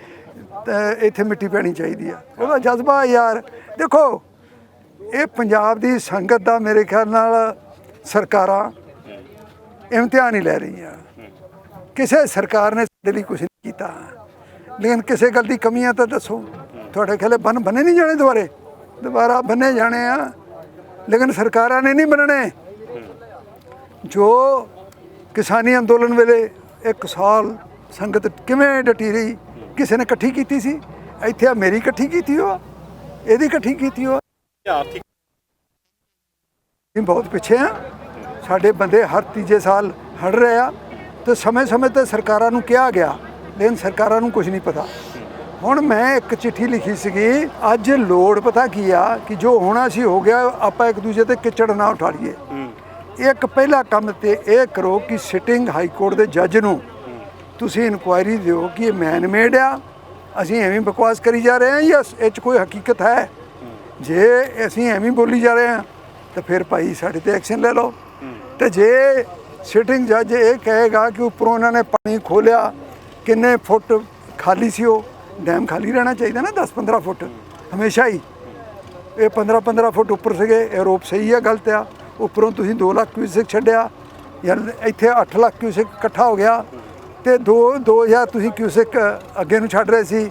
ਇੱਥੇ ਮਿੱਟੀ ਪੈਣੀ ਚਾਹੀਦੀ ਆ। ਉਹਦਾ ਜਜ਼ਬਾ ਯਾਰ, ਦੇਖੋ ਇਹ ਪੰਜਾਬ ਦੀ ਸੰਗਤ ਦਾ ਮੇਰੇ ਖਿਆਲ ਨਾਲ ਸਰਕਾਰਾਂ ਇਮਤਿਹਾਨ ਹੀ ਲੈ ਰਹੀਆਂ। ਕਿਸੇ ਸਰਕਾਰ ਨੇ ਸਾਡੇ ਲਈ ਕੁਝ ਨਹੀਂ ਕੀਤਾ। ਲੇਕਿਨ ਕਿਸੇ ਗੱਲ ਦੀ ਕਮੀਆਂ ਤਾਂ ਦੱਸੋ। ਤੁਹਾਡੇ ਖਿਆਲੇ ਬੰਨ ਬੰਨੇ ਨਹੀਂ ਜਾਣੇ ਦੁਬਾਰੇ? ਦੁਬਾਰਾ ਬੰਨੇ ਜਾਣੇ ਆ। ਲੇਕਿਨ ਸਰਕਾਰਾਂ ਨੇ ਨਹੀਂ ਬੰਨਣੇ। ਜੋ ਕਿਸਾਨੀ ਅੰਦੋਲਨ ਵੇਲੇ ਇੱਕ ਸਾਲ ਸੰਗਤ ਕਿਵੇਂ ਡਟੀ ਰਹੀ, ਕਿਸੇ ਨੇ ਇਕੱਠੀ ਕੀਤੀ ਸੀ? ਇੱਥੇ ਆ ਮੇਰੀ ਇਕੱਠੀ ਕੀਤੀ ਹੋ ਇਹਦੀ ਇਕੱਠੀ ਕੀਤੀ ਹੋ ਆਰਥਿਕ ਅਸੀਂ ਬਹੁਤ ਪਿੱਛੇ ਆ ਸਾਡੇ ਬੰਦੇ ਹਰ ਤੀਜੇ ਸਾਲ ਹੜ ਰਹੇ ਆ ਤੇ ਸਮੇਂ-ਸਮੇਂ ਤੇ ਸਰਕਾਰਾਂ ਨੂੰ ਕਿਹਾ ਗਿਆ ਲੇਕਿਨ ਸਰਕਾਰਾਂ ਨੂੰ ਕੁਝ ਨਹੀਂ ਪਤਾ। ਹੁਣ ਮੈਂ ਇੱਕ ਚਿੱਠੀ ਲਿਖੀ ਸੀਗੀ ਅੱਜ ਲੋੜ ਪਤਾ ਕੀ ਆ ਕਿ ਜੋ ਹੋਣਾ ਸੀ ਹੋ ਗਿਆ ਆਪਾਂ ਇੱਕ ਦੂਜੇ ਤੇ ਕਿਚੜ ਨਾ ਉਠਾ ਲਈਏ ਇੱਕ ਪਹਿਲਾ ਕੰਮ ਤੇ ਇਹ ਕਰੋ ਕਿ ਸਿਟਿੰਗ ਹਾਈ ਕੋਰਟ ਦੇ ਜੱਜ ਨੂੰ ਤੁਸੀਂ ਇਨਕੁਆਇਰੀ ਦਿਓ ਕਿ ਇਹ ਮੈਨ ਮੇਡ ਆ ਅਸੀਂ ਐਵੇਂ ਬਕਵਾਸ ਕਰੀ ਜਾ ਰਹੇ ਹਾਂ ਜਾਂ ਇਹ 'ਚ ਕੋਈ ਹਕੀਕਤ ਹੈ। ਜੇ ਅਸੀਂ ਐਵੇਂ ਬੋਲੀ ਜਾ ਰਹੇ ਹਾਂ ਤਾਂ ਫਿਰ ਭਾਈ ਸਾਡੇ ਤੇ ਐਕਸ਼ਨ ਲੈ ਲਓ। ਤੇ ਜੇ ਸਿਟਿੰਗ ਜੱਜ ਇਹ ਕਹੇਗਾ ਕਿ ਉੱਪਰੋਂ ਉਹਨਾਂ ਨੇ ਪਾਣੀ ਖੋਲਿਆ, ਕਿੰਨੇ ਫੁੱਟ ਖਾਲੀ ਸੀ ਉਹ? ਡੈਮ ਖਾਲੀ ਰਹਿਣਾ ਚਾਹੀਦਾ ਨਾ 10-15 ਫੁੱਟ। ਹਮੇਸ਼ਾ ਹੀ। ਇਹ 15-15 ਫੁੱਟ ਉੱਪਰ ਸੀਗੇ, ਇਹ ਰੋਪ ਸਹੀ ਹੈ ਗਲਤ ਆ। ਉੱਪਰੋਂ ਤੁਸੀਂ 2 ਲੱਖ ਕਿਊਸਿਕ ਛੱਡਿਆ ਯਾਰ ਇੱਥੇ 8 ਲੱਖ ਕਿਊਸਿਕ ਇਕੱਠਾ ਹੋ ਗਿਆ। ਤੇ 2 2000 ਤੁਸੀਂ ਕਿਊਸਿਕ ਅੱਗੇ ਨੂੰ ਛੱਡ ਰਹੇ ਸੀ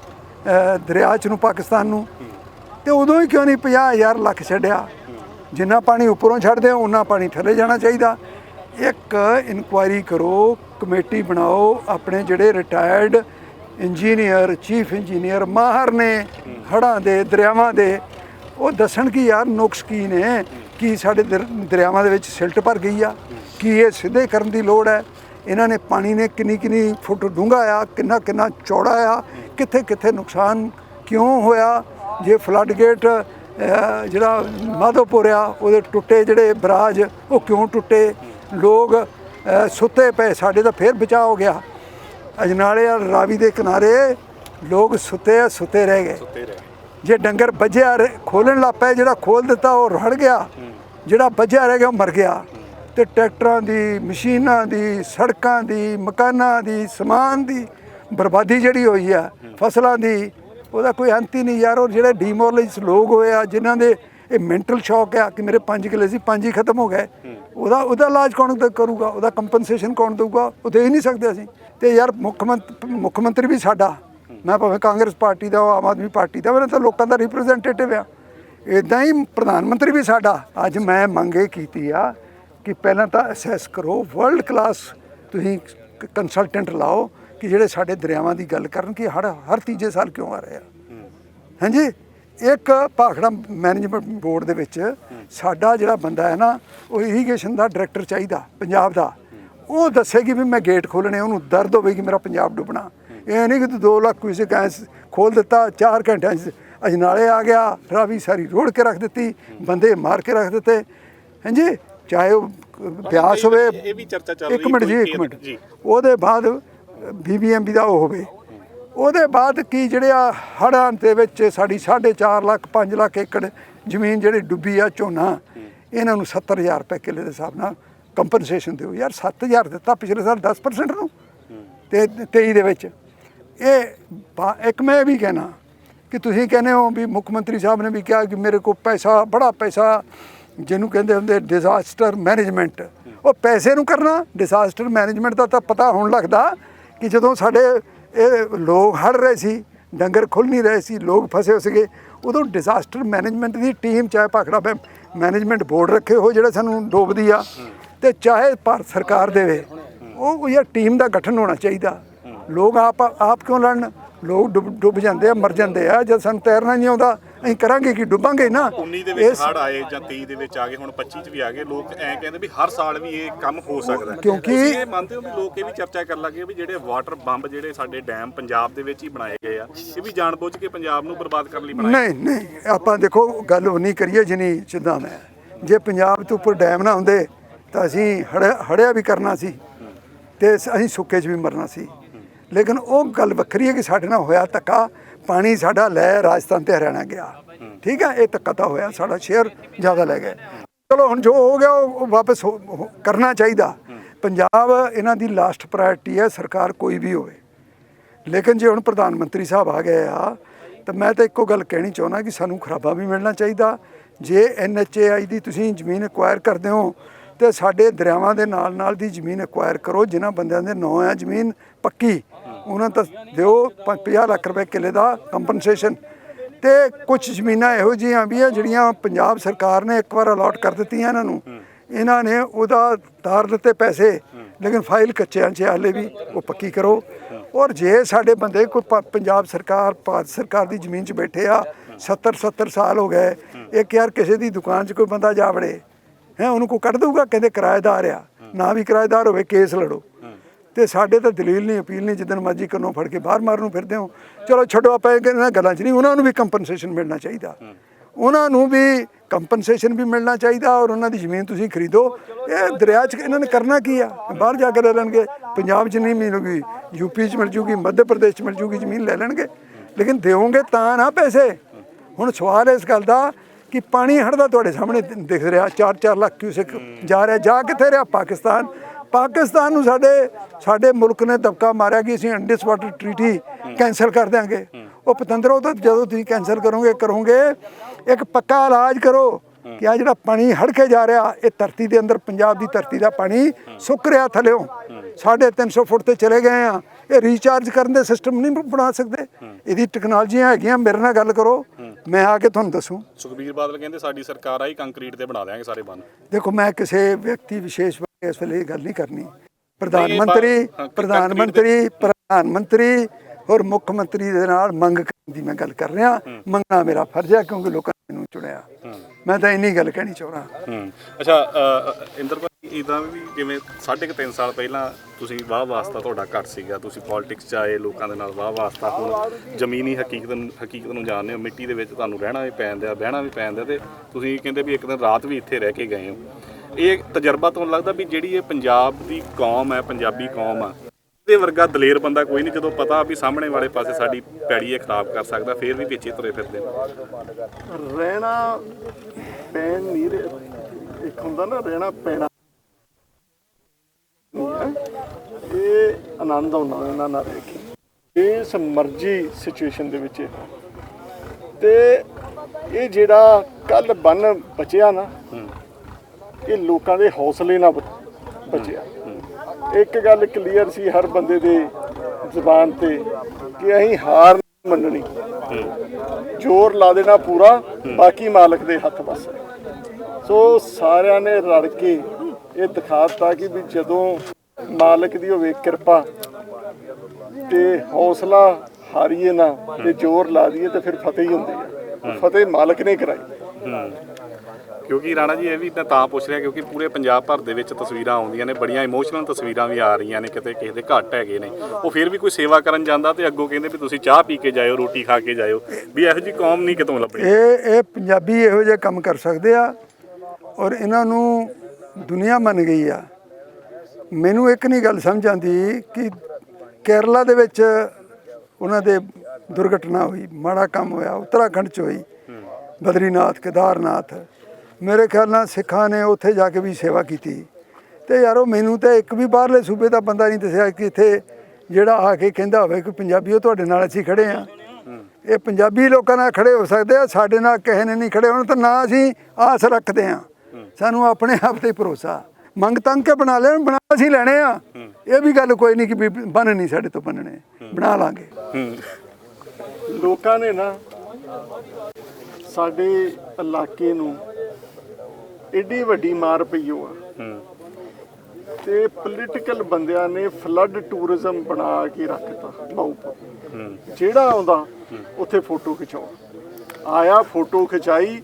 ਦਰਿਆ ਚ ਨੂੰ, ਪਾਕਿਸਤਾਨ ਨੂੰ। ਤੇ ਉਦੋਂ ਹੀ ਕਿਉਂ ਨਹੀਂ 50000 ਲੱਖ ਛੱਡਿਆ? ਜਿੰਨਾ ਪਾਣੀ ਉੱਪਰੋਂ ਛੱਡਦੇ ਹੋ ਉਨਾ ਪਾਣੀ ਥੱਲੇ ਜਾਣਾ ਚਾਹੀਦਾ। ਇੱਕ ਇਨਕੁਆਇਰੀ ਕਰੋ, ਕਮੇਟੀ ਬਣਾਓ, ਆਪਣੇ ਜਿਹੜੇ ਰਿਟਾਇਰਡ ਇੰਜੀਨੀਅਰ ਚੀਫ ਇੰਜੀਨੀਅਰ ਮਾਹਰ ਨੇ, ਹੜ੍ਹਾਂ ਦੇ, ਦਰਿਆਵਾਂ ਦੇ, ਉਹ ਦੱਸਣ ਕਿ ਯਾਰ ਨੁਕਸ ਕੀ ਨੇ, ਕੀ ਸਾਡੇ ਦਰ- ਦਰਿਆਵਾਂ ਦੇ ਵਿੱਚ ਸਿਲਟ ਭਰ ਗਈ ਆ, ਕੀ ਇਹ ਸਿੱਧੇ ਕਰਨ ਦੀ ਲੋੜ ਹੈ? ਇਹਨਾਂ ਨੇ ਪਾਣੀ ਨੇ ਕਿੰਨੀ ਕਿੰਨੀ ਫੁੱਟ ਡੂੰਘਾ ਆ ਕਿੰਨਾ ਕਿੰਨਾ ਚੌੜਾ ਆ ਕਿੱਥੇ ਕਿੱਥੇ ਨੁਕਸਾਨ ਕਿਉਂ ਹੋਇਆ? ਜੇ ਫਲੱਡ ਗੇਟ ਜਿਹੜਾ ਮਾਧੋਪੁਰ ਆ ਉਹਦੇ ਟੁੱਟੇ ਜਿਹੜੇ ਬਰਾਜ ਉਹ ਕਿਉਂ ਟੁੱਟੇ? ਲੋਕ ਸੁੱਤੇ ਪਏ ਸਾਡੇ ਤਾਂ ਫੇਰ ਬਚਾਅ ਹੋ ਗਿਆ। ਅਜਨਾਲੇ ਔਰ ਰਾਵੀ ਦੇ ਕਿਨਾਰੇ ਲੋਕ ਸੁੱਤੇ ਆ ਸੁੱਤੇ ਰਹਿ ਗਏ। ਜੇ ਡੰਗਰ ਵੱਜਿਆ ਰ- ਖੋਲਣ ਪਏ ਜਿਹੜਾ ਖੋਲ ਦਿੱਤਾ ਉਹ ਰੜ ਗਿਆ। ਜਿਹੜਾ ਵੱਜਿਆ ਰਹਿ ਗਿਆ ਉਹ ਮਰ ਗਿਆ। ਤੇ ਟਰੈਕਟਰਾਂ ਦੀ ਮਸ਼ੀਨਾਂ ਦੀ ਸੜਕਾਂ ਦੀ ਮਕਾਨਾਂ ਦੀ ਸਮਾਨ ਦੀ ਬਰਬਾਦੀ ਜਿਹੜੀ ਹੋਈ ਆ ਫਸਲਾਂ ਦੀ ਉਹਦਾ ਕੋਈ ਅੰਤ ਹੀ ਨਹੀਂ ਯਾਰ ਉਹ ਜਿਹੜੇ ਡੀਮੋਰਲਾਈਜ਼ ਲੋਕ ਹੋਏ ਆ ਜਿਨ੍ਹਾਂ ਦੇ ਇਹ ਮੈਂਟਲ ਸ਼ੌਕ ਆ ਕਿ ਮੇਰੇ 5 ਕਿੱਲੇ ਸੀ ਪੰਜ ਹੀ ਖਤਮ ਹੋ ਗਏ। ਉਹਦਾ ਉਹਦਾ ਇਲਾਜ ਕੌਣ ਕਰੂਗਾ? ਉਹਦਾ ਕੰਪਨਸੇਸ਼ਨ ਕੌਣ ਦੇਊਗਾ? ਉਹ ਦੇ ਹੀ ਨਹੀਂ ਸਕਦੇ ਅਸੀਂ। ਤੇ ਯਾਰ ਮੁੱਖ ਮੰਤ- ਮੁੱਖ ਮੰਤਰੀ ਵੀ ਸਾਡਾ। ਮੈਂ ਭਾਵੇਂ ਕਾਂਗਰਸ ਪਾਰਟੀ ਦਾ ਆਮ ਆਦਮੀ ਪਾਰਟੀ ਦਾ ਮੈਂ ਤਾਂ ਲੋਕਾਂ ਦਾ ਰਿਪਰੈਜ਼ੈਂਟੇਟਿਵ ਆ। ਇਦਾਂ ਹੀ ਪ੍ਰਧਾਨ ਮੰਤਰੀ ਵੀ ਸਾਡਾ। ਅੱਜ ਮੈਂ ਮੰਗ ਕੀਤੀ ਆ ਕਿ ਪਹਿਲਾਂ ਤਾਂ ਅਸੈਸ ਕਰੋ। ਵਰਲਡ ਕਲਾਸ ਤੁਸੀਂ ਕੰਸਲਟੈਂਟ ਲਾਓ। ਕਿ ਜਿਹੜੇ ਸਾਡੇ ਦਰਿਆਵਾਂ ਦੀ ਗੱਲ ਕਰਨ ਕਿ ਹਰ ਹਰ ਤੀਜੇ ਸਾਲ ਕਿਉਂ ਆ ਰਹੇ ਆ? ਹਾਂਜੀ? ਇੱਕ ਭਾਖੜਾ ਮੈਨੇਜਮੈਂਟ ਬੋਰਡ ਦੇ ਵਿੱਚ ਸਾਡਾ ਜਿਹੜਾ ਬੰਦਾ ਹੈ ਨਾ ਉਹ ਇਰੀਗੇਸ਼ਨ ਦਾ ਡਾਇਰੈਕਟਰ ਚਾਹੀਦਾ ਪੰਜਾਬ ਦਾ। ਉਹ ਦੱਸੇਗੀ ਵੀ ਮੈਂ ਗੇਟ ਖੋਲਣੇ ਉਹਨੂੰ ਦਰਦ ਹੋਵੇਗੀ ਮੇਰਾ ਪੰਜਾਬ ਡੁੱਬਣਾ। ਇਹ ਨਹੀਂ ਕਿ ਤੂੰ 2 ਲੱਖ ਕਿਸੇ ਗੈਸ ਖੋਲ ਦਿੱਤਾ 4 ਘੰਟਿਆਂ 'ਚ ਅਜਨਾਲੇ ਆ ਗਿਆ ਰਾਵੀ ਸਾਰੀ ਰੋੜ ਕੇ ਰੱਖ ਦਿੱਤੀ ਬੰਦੇ ਮਾਰ ਕੇ ਰੱਖ ਦਿੱਤੇ। ਹਾਂਜੀ? ਚਾਹੇ ਉਹ ਬਿਆਸ ਹੋਵੇ ਇਹ ਵੀ ਚਰਚਾ ਚੱਲ ਇੱਕ ਰਹੀ ਮਿੰਟ ਜੀ ਇੱਕ ਮਿੰਟ। ਜੀ। ਉਹਦੇ ਬਾਅਦ ਬੀਬੀਐਮਬੀ ਦਾ ਉਹ ਹੋਵੇ। ਉਹਦੇ ਬਾਅਦ ਕੀ ਜਿਹੜੇ ਆ ਹੜ੍ਹਾਂ ਦੇ ਵਿੱਚ ਸਾਡੀ 4.5 ਲੱਖ 5 ਲੱਖ ਏਕੜ ਜ਼ਮੀਨ ਜਿਹੜੀ ਡੁੱਬੀ ਆ ਝੋਨਾ, ਇਹਨਾਂ ਨੂੰ 70000 ਰੁਪਏ ਕਿੱਲੇ ਦੇ ਹਿਸਾਬ ਨਾਲ ਕੰਪਨਸੇਸ਼ਨ ਦਿਓ। ਯਾਰ 7000 ਦਿੱਤਾ ਪਿਛਲੇ ਸਾਲ 10% ਨੂੰ ਤੇ 23 ਦੇ ਵਿੱਚ। ਇਹ ਬਾ- ਇੱਕ ਮੈਂ ਇਹ ਵੀ ਕਹਿਣਾ ਕਿ ਤੁਸੀਂ ਕਹਿੰਦੇ ਹੋ ਵੀ ਮੁੱਖ ਮੰਤਰੀ ਸਾਹਿਬ ਨੇ ਵੀ ਕਿਹਾ ਕਿ ਮੇਰੇ ਕੋਲ ਪੈਸਾ, ਬੜਾ ਪੈਸਾ, ਜਿਹਨੂੰ ਕਹਿੰਦੇ ਹੁੰਦੇ ਡਿਜ਼ਾਸਟਰ ਮੈਨੇਜਮੈਂਟ ਉਹ ਪੈਸੇ ਨੂੰ ਕਰਨਾ ਡਿਜ਼ਾਸਟਰ ਮੈਨੇਜਮੈਂਟ ਦਾ ਤਾਂ ਪਤਾ ਹੋਣ ਲੱਗਦਾ। ਕਿ ਜਦੋਂ ਸਾਡੇ ਇਹ ਲੋਕ ਹੜ ਰਹੇ ਸੀ, ਡੰਗਰ ਖੁੱਲ ਨਹੀਂ ਰਹੇ ਸੀ, ਲੋਕ ਫਸੇ ਹੋ ਸੀਗੇ, ਉਦੋਂ ਡਿਜ਼ਾਸਟਰ ਮੈਨੇਜਮੈਂਟ ਦੀ ਟੀਮ ਚਾਹੇ ਭਾਖੜਾ ਮੈਨੇਜਮੈਂਟ ਬੋਰਡ ਰੱਖੇ ਹੋ ਜਿਹੜਾ ਸਾਨੂੰ ਡੋਬਦੀ ਆ, ਤੇ ਚਾਹੇ ਭਾਰਤ ਸਰਕਾਰ ਦੇਵੇ, ਉਹ ਇਹ ਟੀਮ ਦਾ ਗਠਨ ਹੋਣਾ ਚਾਹੀਦਾ। ਲੋਕ ਆਪ ਆਪ ਕਿਉਂ ਲੜਨ? ਲੋਕ ਡੁੱਬ ਡੁੱਬ ਜਾਂਦੇ ਆ, ਮਰ ਜਾਂਦੇ ਆ, ਜਦ ਸਾਨੂੰ ਤੈਰਨਾ ਨਹੀਂ ਆਉਂਦਾ ਅਸੀਂ ਕਰਾਂਗੇ ਕਿ ਡੁੱਬਾਂਗੇ ਨਾ। 19 ਦੇ ਵਿੱਚ ਹੜ ਆਏ ਜਾਂ 23 ਦੇ ਵਿੱਚ ਆ ਗਏ ਹੁਣ 25 ਚ ਵੀ ਆ ਗਏ। ਲੋਕ ਐਂ ਕਹਿੰਦੇ ਵੀ ਹਰ ਸਾਲ ਵੀ ਇਹ ਕੰਮ ਹੋ ਸਕਦਾ। ਕਿਉਂਕਿ- ਇਹ ਮੰਨਦੇ ਹੋ ਵੀ ਲੋਕ ਇਹ ਵੀ ਚਰਚਾ ਕਰਨ ਲੱਗੇ ਵੀ ਜਿਹੜੇ ਵਾਟਰ ਬੰਬ ਜਿਹੜੇ ਸਾਡੇ ਡੈਮ ਪੰਜਾਬ ਦੇ ਵਿੱਚ ਹੀ ਬਣਾਏ ਗਏ ਆ ਇਹ ਵੀ ਜਾਣਬੁੱਝ ਕੇ ਪੰਜਾਬ ਨੂੰ ਬਰਬਾਦ ਕਰਨ ਲਈ ਬਣਾਏ ਨਹੀਂ ਨਹੀਂ ਆਪਾਂ ਦੇਖੋ ਗੱਲ ਉਹ ਨਹੀਂ ਕਰੀਏ ਜਿਨੀ ਜਿੱਦਾਂ ਮੈਂ। ਜੇ ਪੰਜਾਬ ਤੋਂ ਉੱਪਰ ਡੈਮ ਨਾ ਹੁੰਦੇ ਤਾਂ ਅਸੀਂ ਹੜਿਆ ਹੜਿਆ ਵੀ ਕਰਨਾ ਸੀ ਤੇ ਅਸੀਂ ਸੁੱਕੇ 'ਚ ਵੀ ਮਰਨਾ ਸੀ। ਲੇਕਿਨ ਉਹ ਗੱਲ ਵੱਖਰੀ ਹੈ ਕਿ ਸਾਡੇ ਨਾਲ ਹੋਇਆ ਧੱਕਾ ਪਾਣੀ ਸਾਡਾ ਲੈ ਰਾਜਸਥਾਨ ਤੇ ਹਰਿਆਣਾ ਗਿਆ। ਠੀਕ ਹੈ, ਇਹ ਧੱਕਾ ਤਾਂ ਹੋਇਆ, ਸਾਡਾ ਸ਼ੇਅਰ ਜ਼ਿਆਦਾ ਲੈ ਗਏ। ਚਲੋ, ਹੁਣ ਜੋ ਹੋ ਗਿਆ, ਉਹ ਵਾਪਸ ਹੋ- ਹੋ- ਕਰਨਾ ਚਾਹੀਦਾ। ਪੰਜਾਬ ਇਹਨਾਂ ਦੀ ਲਾਸਟ ਪ੍ਰਾਇੋਰਟੀ ਹੈ, ਸਰਕਾਰ ਕੋਈ ਵੀ ਹੋਵੇ। ਲੇਕਿਨ ਜੇ ਹੁਣ ਪ੍ਰਧਾਨ ਮੰਤਰੀ ਸਾਹਿਬ ਆ ਗਏ ਆ, ਤਾਂ ਮੈਂ ਤਾਂ ਇੱਕੋ ਗੱਲ ਕਹਿਣੀ ਚਾਹੁੰਦਾ ਕਿ ਸਾਨੂੰ ਖਰਾਬਾ ਵੀ ਮਿਲਣਾ ਚਾਹੀਦਾ। ਜੇ ਐਨਐਚਏਆਈ ਦੀ ਤੁਸੀਂ ਜ਼ਮੀਨ ਐਕਵਾਇਰ ਕਰਦੇ ਹੋ, ਤੇ ਸਾਡੇ ਦਰਿਆਵਾਂ ਦੇ ਨਾਲ ਨਾਲ ਦੀ ਜ਼ਮੀਨ ਐਕਵਾਇਰ ਕਰੋ, ਜਿਨ੍ਹਾਂ ਬੰਦਿਆਂ ਦੇ ਨਾਂ ਆ ਜ਼ਮੀਨ ਪੱਕੀ। ਉਹਨਾਂ ਤਾਂ ਦਿਓ 50 ਲੱਖ ਰੁਪਏ ਕਿੱਲੇ ਦਾ ਕੰਪਨਸੇਸ਼ਨ ਤੇ ਕੁਝ ਜ਼ਮੀਨਾਂ ਇਹੋ ਜਿਹੀਆਂ ਵੀ ਆ ਜਿਹੜੀਆਂ ਪੰਜਾਬ ਸਰਕਾਰ ਨੇ ਇੱਕ ਵਾਰ ਅਲਾਟ ਕਰ ਦਿੱਤੀਆਂ ਇਹਨਾਂ ਨੂੰ। ਇਹਨਾਂ ਨੇ ਉਹਦਾ ਤਾਰ ਦਿੱਤੇ ਪੈਸੇ, ਲੇਕਿਨ ਫਾਈਲ ਕੱਚਿਆਂ 'ਚ ਹਾਲੇ ਵੀ ਉਹ ਪੱਕੀ ਕਰੋ। ਔਰ ਜੇ ਸਾਡੇ ਬੰਦੇ ਕੋਈ ਪੰਜਾਬ ਸਰਕਾਰ, ਭਾਰਤ ਸਰਕਾਰ ਦੀ ਜ਼ਮੀਨ 'ਚ ਬੈਠੇ ਆ 70 70 ਸਾਲ ਹੋ ਗਏ, ਇੱਕ ਯਾਰ ਕਿਸੇ ਦੀ ਦੁਕਾਨ 'ਚ ਕੋਈ ਬੰਦਾ ਜਾ ਵੜੇ, ਹੈ, ਉਹਨੂੰ ਕੋਈ ਕੱਢ ਦਊਗਾ? ਕਹਿੰਦੇ ਕਿਰਾਏਦਾਰ ਆ। ਨਾ ਵੀ ਕਿਰਾਏਦਾਰ ਹੋਵੇ, ਕੇਸ ਲੜੋ। ਤੇ ਸਾਡੇ ਤਾਂ ਦਲੀਲ ਨਹੀਂ, ਅਪੀਲ ਨਹੀਂ, ਜਿੱਦਣ ਮਰਜ਼ੀ ਕੰਨੋਂ ਫੜ ਕੇ ਬਾਹਰ ਮਾਰਨ ਨੂੰ ਫਿਰਦੇ ਹੋ। ਚਲੋ ਛੱਡੋ ਆਪਾਂ ਇਹਨਾਂ ਗੱਲਾਂ 'ਚ ਨਹੀਂ, ਉਹਨਾਂ ਨੂੰ ਵੀ ਕੰਪਨਸੇਸ਼ਨ ਮਿਲਣਾ ਚਾਹੀਦਾ। ਉਹਨਾਂ ਨੂੰ ਵੀ ਕੰਪਨਸੇਸ਼ਨ ਵੀ ਮਿਲਣਾ ਚਾਹੀਦਾ ਔਰ ਉਹਨਾਂ ਦੀ ਜ਼ਮੀਨ ਤੁਸੀਂ ਖਰੀਦੋ। ਇਹ ਦਰਿਆ 'ਚ ਇਹਨਾਂ ਨੇ ਕਰਨਾ ਕੀ ਆ? ਬਾਹਰ ਜਾ ਕੇ ਲੈ ਲੈਣਗੇ। ਪੰਜਾਬ 'ਚ ਨਹੀਂ ਮਿਲੂਗੀ ਯੂਪੀ 'ਚ ਮਿਲ ਜੂਗੀ, ਮੱਧ ਪ੍ਰਦੇਸ਼ 'ਚ ਮਿਲ ਜੂਗੀ, ਜ਼ਮੀਨ ਲੈ ਲੈਣਗੇ। ਲੇਕਿਨ ਦਿਓਗੇ ਤਾਂ ਨਾ ਪੈਸੇ। ਹੁਣ ਸਵਾਲ ਇਸ ਗੱਲ ਦਾ ਕਿ ਪਾਣੀ ਹੜਦਾ ਤੁਹਾਡੇ ਸਾਹਮਣੇ ਦਿਖ ਰਿਹਾ 4-4 ਲੱਖ ਕਿਊਸੈਕ ਜਾ ਰਿਹਾ, ਜਾ ਕਿੱਥੇ ਰਿਹਾ? ਪਾਕਿਸਤਾਨ। ਪਾਕਿਸਤਾਨ ਨੂੰ ਸਾਡੇ ਸਾਡੇ ਮੁਲਕ ਨੇ ਦਬਕਾ ਮਾਰਿਆ ਕਿ ਅਸੀਂ ਅੰਡਿਸ ਵਾਟਰ ਟ੍ਰੀਟੀ ਕੈਂਸਲ ਕਰ ਦਿਆਂਗੇ। ਉਹ ਪਤੰਦਰੋ ਤਾਂ ਜਦੋਂ ਤੁਸੀਂ ਕੈਂਸਲ ਕਰੋਗੇ ਕਰੋਗੇ ਇੱਕ ਪੱਕਾ ਇਲਾਜ ਕਰੋ ਕਿ ਆ ਜਿਹੜਾ ਪਾਣੀ ਹੜ ਕੇ ਜਾ ਰਿਹਾ ਇਹ ਧਰਤੀ ਦੇ ਅੰਦਰ ਪੰਜਾਬ ਦੀ ਧਰਤੀ ਦਾ ਪਾਣੀ ਸੁੱਕ ਰਿਹਾ ਥੱਲਿਓਂ 350 ਫੁੱਟ ਤੇ ਚਲੇ ਗਏ ਆ। ਇਹ ਰੀਚਾਰਜ ਕਰਨ ਦੇ ਸਿਸਟਮ ਨਹੀਂ ਬਣਾ ਸਕਦੇ। ਇਹਦੀ ਟੈਕਨੋਲੋਜੀਆਂ ਹੈਗੀਆਂ ਮੇਰੇ ਨਾਲ ਗੱਲ ਕਰੋ। ਮੈਂ ਆ ਕੇ ਤੁਹਾਨੂੰ ਦੱਸੂ। ਸੁਖਬੀਰ ਬਾਦਲ ਕਹਿੰਦੇ ਸਾਡੀ ਸਰਕਾਰ ਆਈ ਕੰਕਰੀਟ ਤੇ ਬਣਾ ਦੇਾਂਗੇ ਸਾਰੇ ਬੰਨ। ਦੇਖੋ ਮੈਂ ਕਿਸੇ ਵਿਅਕਤੀ ਵਿਸ਼ੇਸ਼ ਇਸ ਵੇਲੇ ਇਹ ਗੱਲ ਨਹੀਂ ਕਰਨੀ। ਪ੍ਰਧਾਨ ਮੰਤਰੀ ਪ੍ਰਧਾਨ ਮੰਤਰੀ ਪ੍ਰਧਾਨ ਮੰਤਰੀ ਔਰ ਮੁੱਖ ਮੰਤਰੀ ਦੇ ਨਾਲ ਮੰਗ ਕਰਨ ਦੀ ਮੈਂ ਗੱਲ ਕਰ ਰਿਹਾ। ਮੰਗਣਾ ਮੇਰਾ ਫਰਜ਼ ਹੈ ਕਿਉਂਕਿ ਲੋਕਾਂ ਨੇ ਮੈਨੂੰ ਚੁਣਿਆ। ਮੈਂ ਤਾਂ ਇੰਨੀ ਗੱਲ ਕਹਿਣੀ ਚਾਹੁੰਦਾ। ਅੱਛਾ ਇੰਦਰ ਭਾਈ ਇਦਾਂ ਵੀ ਜਿਵੇਂ ਸਾਢੇ ਕੁ ਤਿੰਨ ਸਾਲ ਪਹਿਲਾਂ ਤੁਸੀਂ ਵਾਹ ਵਾਸਤਾ ਤੁਹਾਡਾ ਘੱਟ ਸੀਗਾ। ਤੁਸੀਂ ਪੋਲਿਟਿਕਸ 'ਚ ਆਏ ਲੋਕਾਂ ਦੇ ਨਾਲ ਵਾਹ ਵਾਸਤਾ ਹੁਣ ਜ਼ਮੀਨੀ ਹਕੀਕਤ ਨੂੰ ਹਕੀਕਤ ਨੂੰ ਜਾਣਦੇ ਹੋ। ਮਿੱਟੀ ਦੇ ਵਿੱਚ ਤੁਹਾਨੂੰ ਰਹਿਣਾ ਵੀ ਪੈਂਦਾ ਬਹਿਣਾ ਵੀ ਪੈਂਦਾ ਤੇ ਤੁਸੀਂ ਕਹਿੰਦੇ ਵੀ ਇੱਕ ਦਿਨ ਰਾਤ ਵੀ ਇੱਥੇ ਰਹਿ ਕੇ ਗਏ ਹੋ। ਇਹ ਤਜਰਬਾ ਤੋਂ ਲੱਗਦਾ ਵੀ ਜਿਹੜੀ ਇਹ ਪੰਜਾਬ ਦੀ ਕੌਮ ਹੈ ਪੰਜਾਬੀ ਕੌਮ ਆ ਇਹਦੇ ਵਰਗਾ ਦਲੇਰ ਬੰਦਾ ਕੋਈ ਨਹੀਂ ਜਦੋਂ ਪਤਾ ਵੀ ਸਾਹਮਣੇ ਵਾਲੇ ਪਾਸੇ ਸਾਡੀ ਪੈੜੀ ਇਹ ਖਰਾਬ ਕਰ ਸਕਦਾ ਫੇਰ ਵੀ ਪਿੱਛੇ ਤੁਰੇ ਫਿਰਦੇ ਨੇ। ਰਹਿਣਾ ਪੈਣ ਨਹੀਂ ਇੱਕ ਹੁੰਦਾ ਨਾ ਰਹਿਣਾ ਪੈਣਾ। ਇਹ ਆਨੰਦ ਆਉਂਦਾ ਇਹਨਾਂ ਨਾਲ ਰਹਿ ਕੇ। ਇਸ ਮਰਜ਼ੀ ਸਿਚੁਏਸ਼ਨ ਦੇ ਵਿੱਚ ਤੇ ਇਹ ਜਿਹੜਾ ਕੱਲ ਬੰਨ ਬਚਿਆ ਨਾ ਕਿ ਲੋਕਾਂ ਦੇ ਹੌਸਲੇ ਨਾਲ ਬ- ਬਚਿਆ। ਇੱਕ ਗੱਲ ਕਲੀਅਰ ਸੀ ਹਰ ਬੰਦੇ ਦੇ ਜ਼ੁਬਾਨ ਤੇ ਕਿ ਅਸੀਂ ਹਾਰ ਨਹੀਂ ਮੰਨਣੀ। ਜ਼ੋਰ ਲਾ ਦੇਣਾ ਪੂਰਾ, ਬਾਕੀ ਮਾਲਕ ਦੇ ਹੱਥ ਬਸ। ਸੋ ਸਾਰਿਆਂ ਨੇ ਰਲ ਕੇ ਇਹ ਦਿਖਾ ਦਿੱਤਾ ਕਿ ਵੀ ਜਦੋਂ ਮਾਲਕ ਦੀ ਹੋਵੇ ਕਿਰਪਾ ਤੇ ਹੌਸਲਾ ਹਾਰੀਏ ਨਾ ਤੇ ਜ਼ੋਰ ਲਾ ਦਈਏ ਤੇ ਫਿਰ ਫਤਿਹ ਹੀ ਹੁੰਦੀ ਹੈ। ਫਤਿਹ ਮਾਲਕ ਨੇ ਕਰਾਈ। ਕਿਉਂਕਿ ਰਾਣਾ ਜੀ ਇਹ ਵੀ ਮੈਂ ਤਾਂ ਪੁੱਛ ਰਿਹਾ ਕਿਉਂਕਿ ਪੂਰੇ ਪੰਜਾਬ ਭਰ ਦੇ ਵਿੱਚ ਤਸਵੀਰਾਂ ਆਉਂਦੀਆਂ ਨੇ, ਬੜੀਆਂ ਇਮੋਸ਼ਨਲ ਤਸਵੀਰਾਂ ਵੀ ਆ ਰਹੀਆਂ ਨੇ, ਕਿਤੇ ਕਿਸੇ ਦੇ ਘੱਟ ਹੈਗੇ ਨੇ। ਉਹ ਫਿਰ ਵੀ ਕੋਈ ਸੇਵਾ ਕਰਨ ਜਾਂਦਾ ਤੇ ਅੱਗੋਂ ਕਹਿੰਦੇ ਵੀ ਤੁਸੀਂ ਚਾਹ ਪੀ ਕੇ ਜਾਇਓ, ਰੋਟੀ ਖਾ ਕੇ ਜਾਇਓ। ਵੀ ਇਹੋ ਜੀ ਕੌਮ ਨਹੀਂ ਕਿਤੋਂ ਲੱਭਣੀ। ਇਹ ਇਹ ਪੰਜਾਬੀ ਇਹੋ ਜਿਹੇ ਕੰਮ ਕਰ ਸਕਦੇ ਆ ਔਰ ਇਹਨਾਂ ਨੂੰ ਦੁਨੀਆ ਮੰਨ ਗਈ ਆ। ਮੈਨੂੰ ਇੱਕ ਨਹੀਂ ਗੱਲ ਸਮਝ ਆਉਂਦੀ ਕਿ ਕੇਰਲਾ ਦੇ ਵਿੱਚ ਉਹਨਾਂ ਦੇ ਦੁਰਘਟਨਾ ਹੋਈ, ਮਾੜਾ ਕੰਮ ਹੋਇਆ, ਉੱਤਰਾਖੰਡ ਚ ਹੋਈ, ਬਦਰੀਨਾਥ, ਕੇਦਾਰਨਾਥ। ਮੇਰੇ ਖਿਆਲ ਨਾਲ ਸਿੱਖਾਂ ਨੇ ਉੱਥੇ ਜਾ ਕੇ ਵੀ ਸੇਵਾ ਕੀਤੀ। ਤੇ ਯਾਰੋ, ਮੈਨੂੰ ਤਾਂ ਇੱਕ ਵੀ ਬਾਹਰਲੇ ਸੂਬੇ ਦਾ ਬੰਦਾ ਨਹੀਂ ਦੱਸਿਆ ਕਿ ਇੱਥੇ ਜਿਹੜਾ ਆ ਕੇ ਕਹਿੰਦਾ ਹੋਵੇ ਕਿ ਪੰਜਾਬੀਓ ਤੁਹਾਡੇ ਨਾਲ ਅਸੀਂ ਖੜੇ ਆ ਇਹ ਪੰਜਾਬੀ ਲੋਕਾਂ ਨਾਲ ਖੜੇ ਹੋ ਸਕਦੇ ਆ, ਸਾਡੇ ਨਾਲ ਕਿਸੇ ਨੇ ਨਹੀਂ ਖੜੇ ਹੋਣਾ ਤਾਂ ਨਾ ਅਸੀਂ ਆਸ ਰੱਖਦੇ ਆ ਸਾਨੂੰ ਆਪਣੇ ਆਪ ਤੇ ਭਰੋਸਾ। ਮੰਗ ਤੰਗ ਕੇ ਬਣਾ ਲੈਣ, ਬਣਾ ਅਸੀਂ ਲੈਣੇ ਆ। ਇਹ ਵੀ ਗੱਲ ਕੋਈ ਨਹੀਂ ਕਿ ਵੀ ਬਣ ਨਹੀਂ ਸਾਡੇ ਤੋਂ ਬਣਨੇ। ਬਣਾ ਲਾਂਗੇ। ਲੋਕਾਂ ਨੇ ਨਾ ਸਾਡੇ ਇਲਾਕੇ ਨੂੰ ਏਡੀ ਵੱਡੀ ਮਾਰ ਪਈ ਹੋ। ਆ ਤੇ ਪੋਲੀਟੀਕਲ ਬੰਦਿਆਂ ਨੇ ਫਲੱਡ ਟੂਰਿਜ਼ਮ ਬਣਾ ਕੇ ਰੱਖਤਾ ਬਾਉਪੁਰ ਜਿਹੜਾ ਆਉਂਦਾ ਉੱਥੇ ਫੋਟੋ ਖਿਚਾਓ। ਆਇਆ ਫੋਟੋ ਖਿਚਾਈ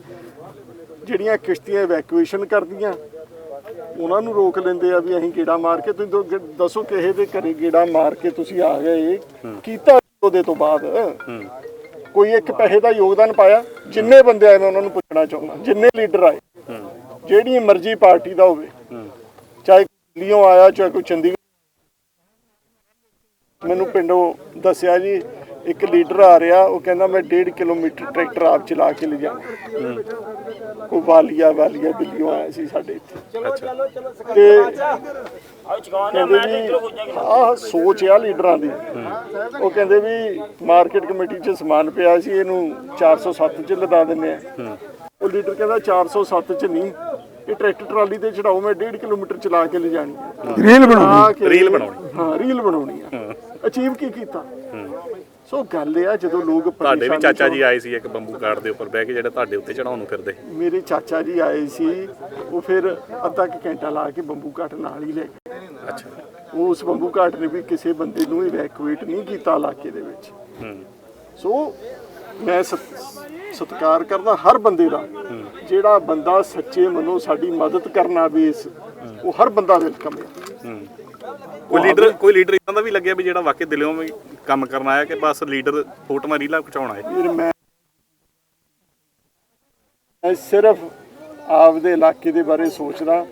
ਜਿਹੜੀਆਂ ਕਿਸ਼ਤੀਆਂ ਇਵੈਕੂਏਸ਼ਨ ਕਰਦੀਆਂ ਉਹਨਾਂ ਨੂੰ ਰੋਕ ਲੈਂਦੇ ਆ ਵੀ ਅਸੀਂ ਗੇੜਾ ਮਾਰ ਕੇ ਤੁਸੀਂ ਦੱਸੋ ਕਿਸੇ ਦੇ ਘਰੇ ਗੇੜਾ ਮਾਰ ਕੇ ਤੁਸੀਂ ਆ ਗਏ। ਕੀਤਾ ਉਹਦੇ ਤੋਂ ਬਾਅਦ। ਕੋਈ ਇੱਕ ਪੈਸੇ ਦਾ ਯੋਗਦਾਨ ਪਾਇਆ ਜਿੰਨੇ ਬੰਦੇ ਆਏ ਮੈਂ ਉਹਨਾਂ ਨੂੰ ਪੁੱਛਣਾ ਚਾਹੁੰਦਾ ਜਿੰਨੇ ਲੀਡਰ ਆਏ। ਜਿਹੜੀ ਮਰਜ਼ੀ ਪਾਰਟੀ ਦਾ ਹੋਵੇ, ਚਾਹੇ ਦਿੱਲੀੋਂ ਆਇਆ, ਚਾਹੇ ਕੋਈ ਚੰਡੀਗੜ੍ਹ ਮੈਨੂੰ ਪਿੰਡੋਂ ਦੱਸਿਆ ਜੀ, ਇੱਕ ਲੀਡਰ ਆ ਰਿਹਾ, ਉਹ ਕਹਿੰਦਾ ਮੈਂ 1.5 ਕਿਲੋਮੀਟਰ ਟਰੈਕਟਰ ਆਪ ਚਲਾ ਕੇ ਲੈ ਜਾਣਾ ਕੋਈ ਵਾਲੀਆ ਵਾਲੀਆ ਦਿੱਲੀੋਂ ਆਇਆ ਸੀ ਸਾਡੇ ਇੱਥੇ। ਤੇ ਕਹਿੰਦੇ ਵੀ, ਆਹ ਸੋਚ ਆ ਲੀਡਰਾਂ ਦੀ। ਉਹ ਕਹਿੰਦੇ ਵੀ ਮਾਰਕੀਟ ਕਮੇਟੀ 'ਚ ਸਮਾਨ ਪਿਆ ਸੀ, ਇਹਨੂੰ 407 'ਚ ਲਦਾ ਦਿੰਦੇ ਆ। ਉਹ ਲੀਡਰ ਕਹਿੰਦਾ 407 'ਚ ਨਹੀਂ ਇਹ ਟਰੈਕਟਰ ਟਰਾਲੀ ਤੇ ਚੜਾਓ ਮੈਂ 1.5 ਕਿਲੋਮੀਟਰ ਚਲਾ ਕੇ ਲੈ ਜਾਣੀ ਹੈ ਰੀਲ ਬਣਾਉਣੀ? ਰੀਲ ਬਣਾਉਣੀ। ਹਾਂ ਰੀਲ ਬਣਾਉਣੀ ਆ। ਅਚੀਵ ਕੀ ਕੀਤਾ? ਸੋ ਗੱਲ ਇਹ ਆ ਜਦੋਂ ਲੋਕ ਤੁਹਾਡੇ ਵੀ ਚਾਚਾ ਜੀ ਆਏ ਸੀ ਇੱਕ ਬੰਬੂ ਕਾਰਡ ਦੇ ਉੱਪਰ ਬਹਿ ਕੇ ਜਿਹੜੇ ਤੁਹਾਡੇ ਉੱਤੇ ਚੜਾਉਣ ਨੂੰ ਫਿਰਦੇ। ਮੇਰੇ ਚਾਚਾ ਜੀ ਆਏ ਸੀ ਉਹ ਫਿਰ ਅੱਧਾ ਕੁ ਘੰਟਾ ਲਾ ਕੇ ਬੰਬੂ ਘਾਟ ਨਾਲ ਹੀ ਲੈ ਗਏ। ਅੱਛਾ। ਉਸ ਬੰਬੂ ਘਾਟ ਨੇ ਵੀ ਕਿਸੇ ਬੰਦੇ ਨੂੰ ਇਵੈਕੂਏਟ ਨਹੀਂ ਕੀਤਾ ਇਲਾਕੇ ਦੇ ਵਿੱਚ। ਹੂੰ। ਸੋ ਮੈਂ ਸਤ- ਸਤਿਕਾਰ ਕਰਦਾ ਹਰ ਬੰਦੇ ਦਾ। ਜਿਹੜਾ ਬੰਦਾ ਸੱਚੇ ਮਨੋਂ ਸਾਡੀ ਮਦਦ ਕਰਨਾ ਵੀ ਇਸ ਉਹ ਹਰ ਬੰਦਾ ਵੈਲਕਮ ਹੈ। ਕੋਈ ਲੀਡਰ ਕੋਈ ਲੀਡਰ ਇਦਾਂ ਦਾ ਵੀ ਲੱਗਿਆ ਵੀ ਜਿਹੜਾ ਵਾਕਈ ਦਿਲੋਂ ਵੀ ਕੰਮ ਕਰਨ ਆਇਆ ਕਿ ਬਸ ਲੀਡਰ ਫੋਟੋਆਂ ਰੀਲਾਂ ਖਿਚਾਉਣ ਫਿਰ ਮੈਂ ਮੈਂ ਸਿਰਫ ਆਪਦੇ ਇਲਾਕੇ ਦੇ ਬਾਰੇ ਸੋਚਦਾ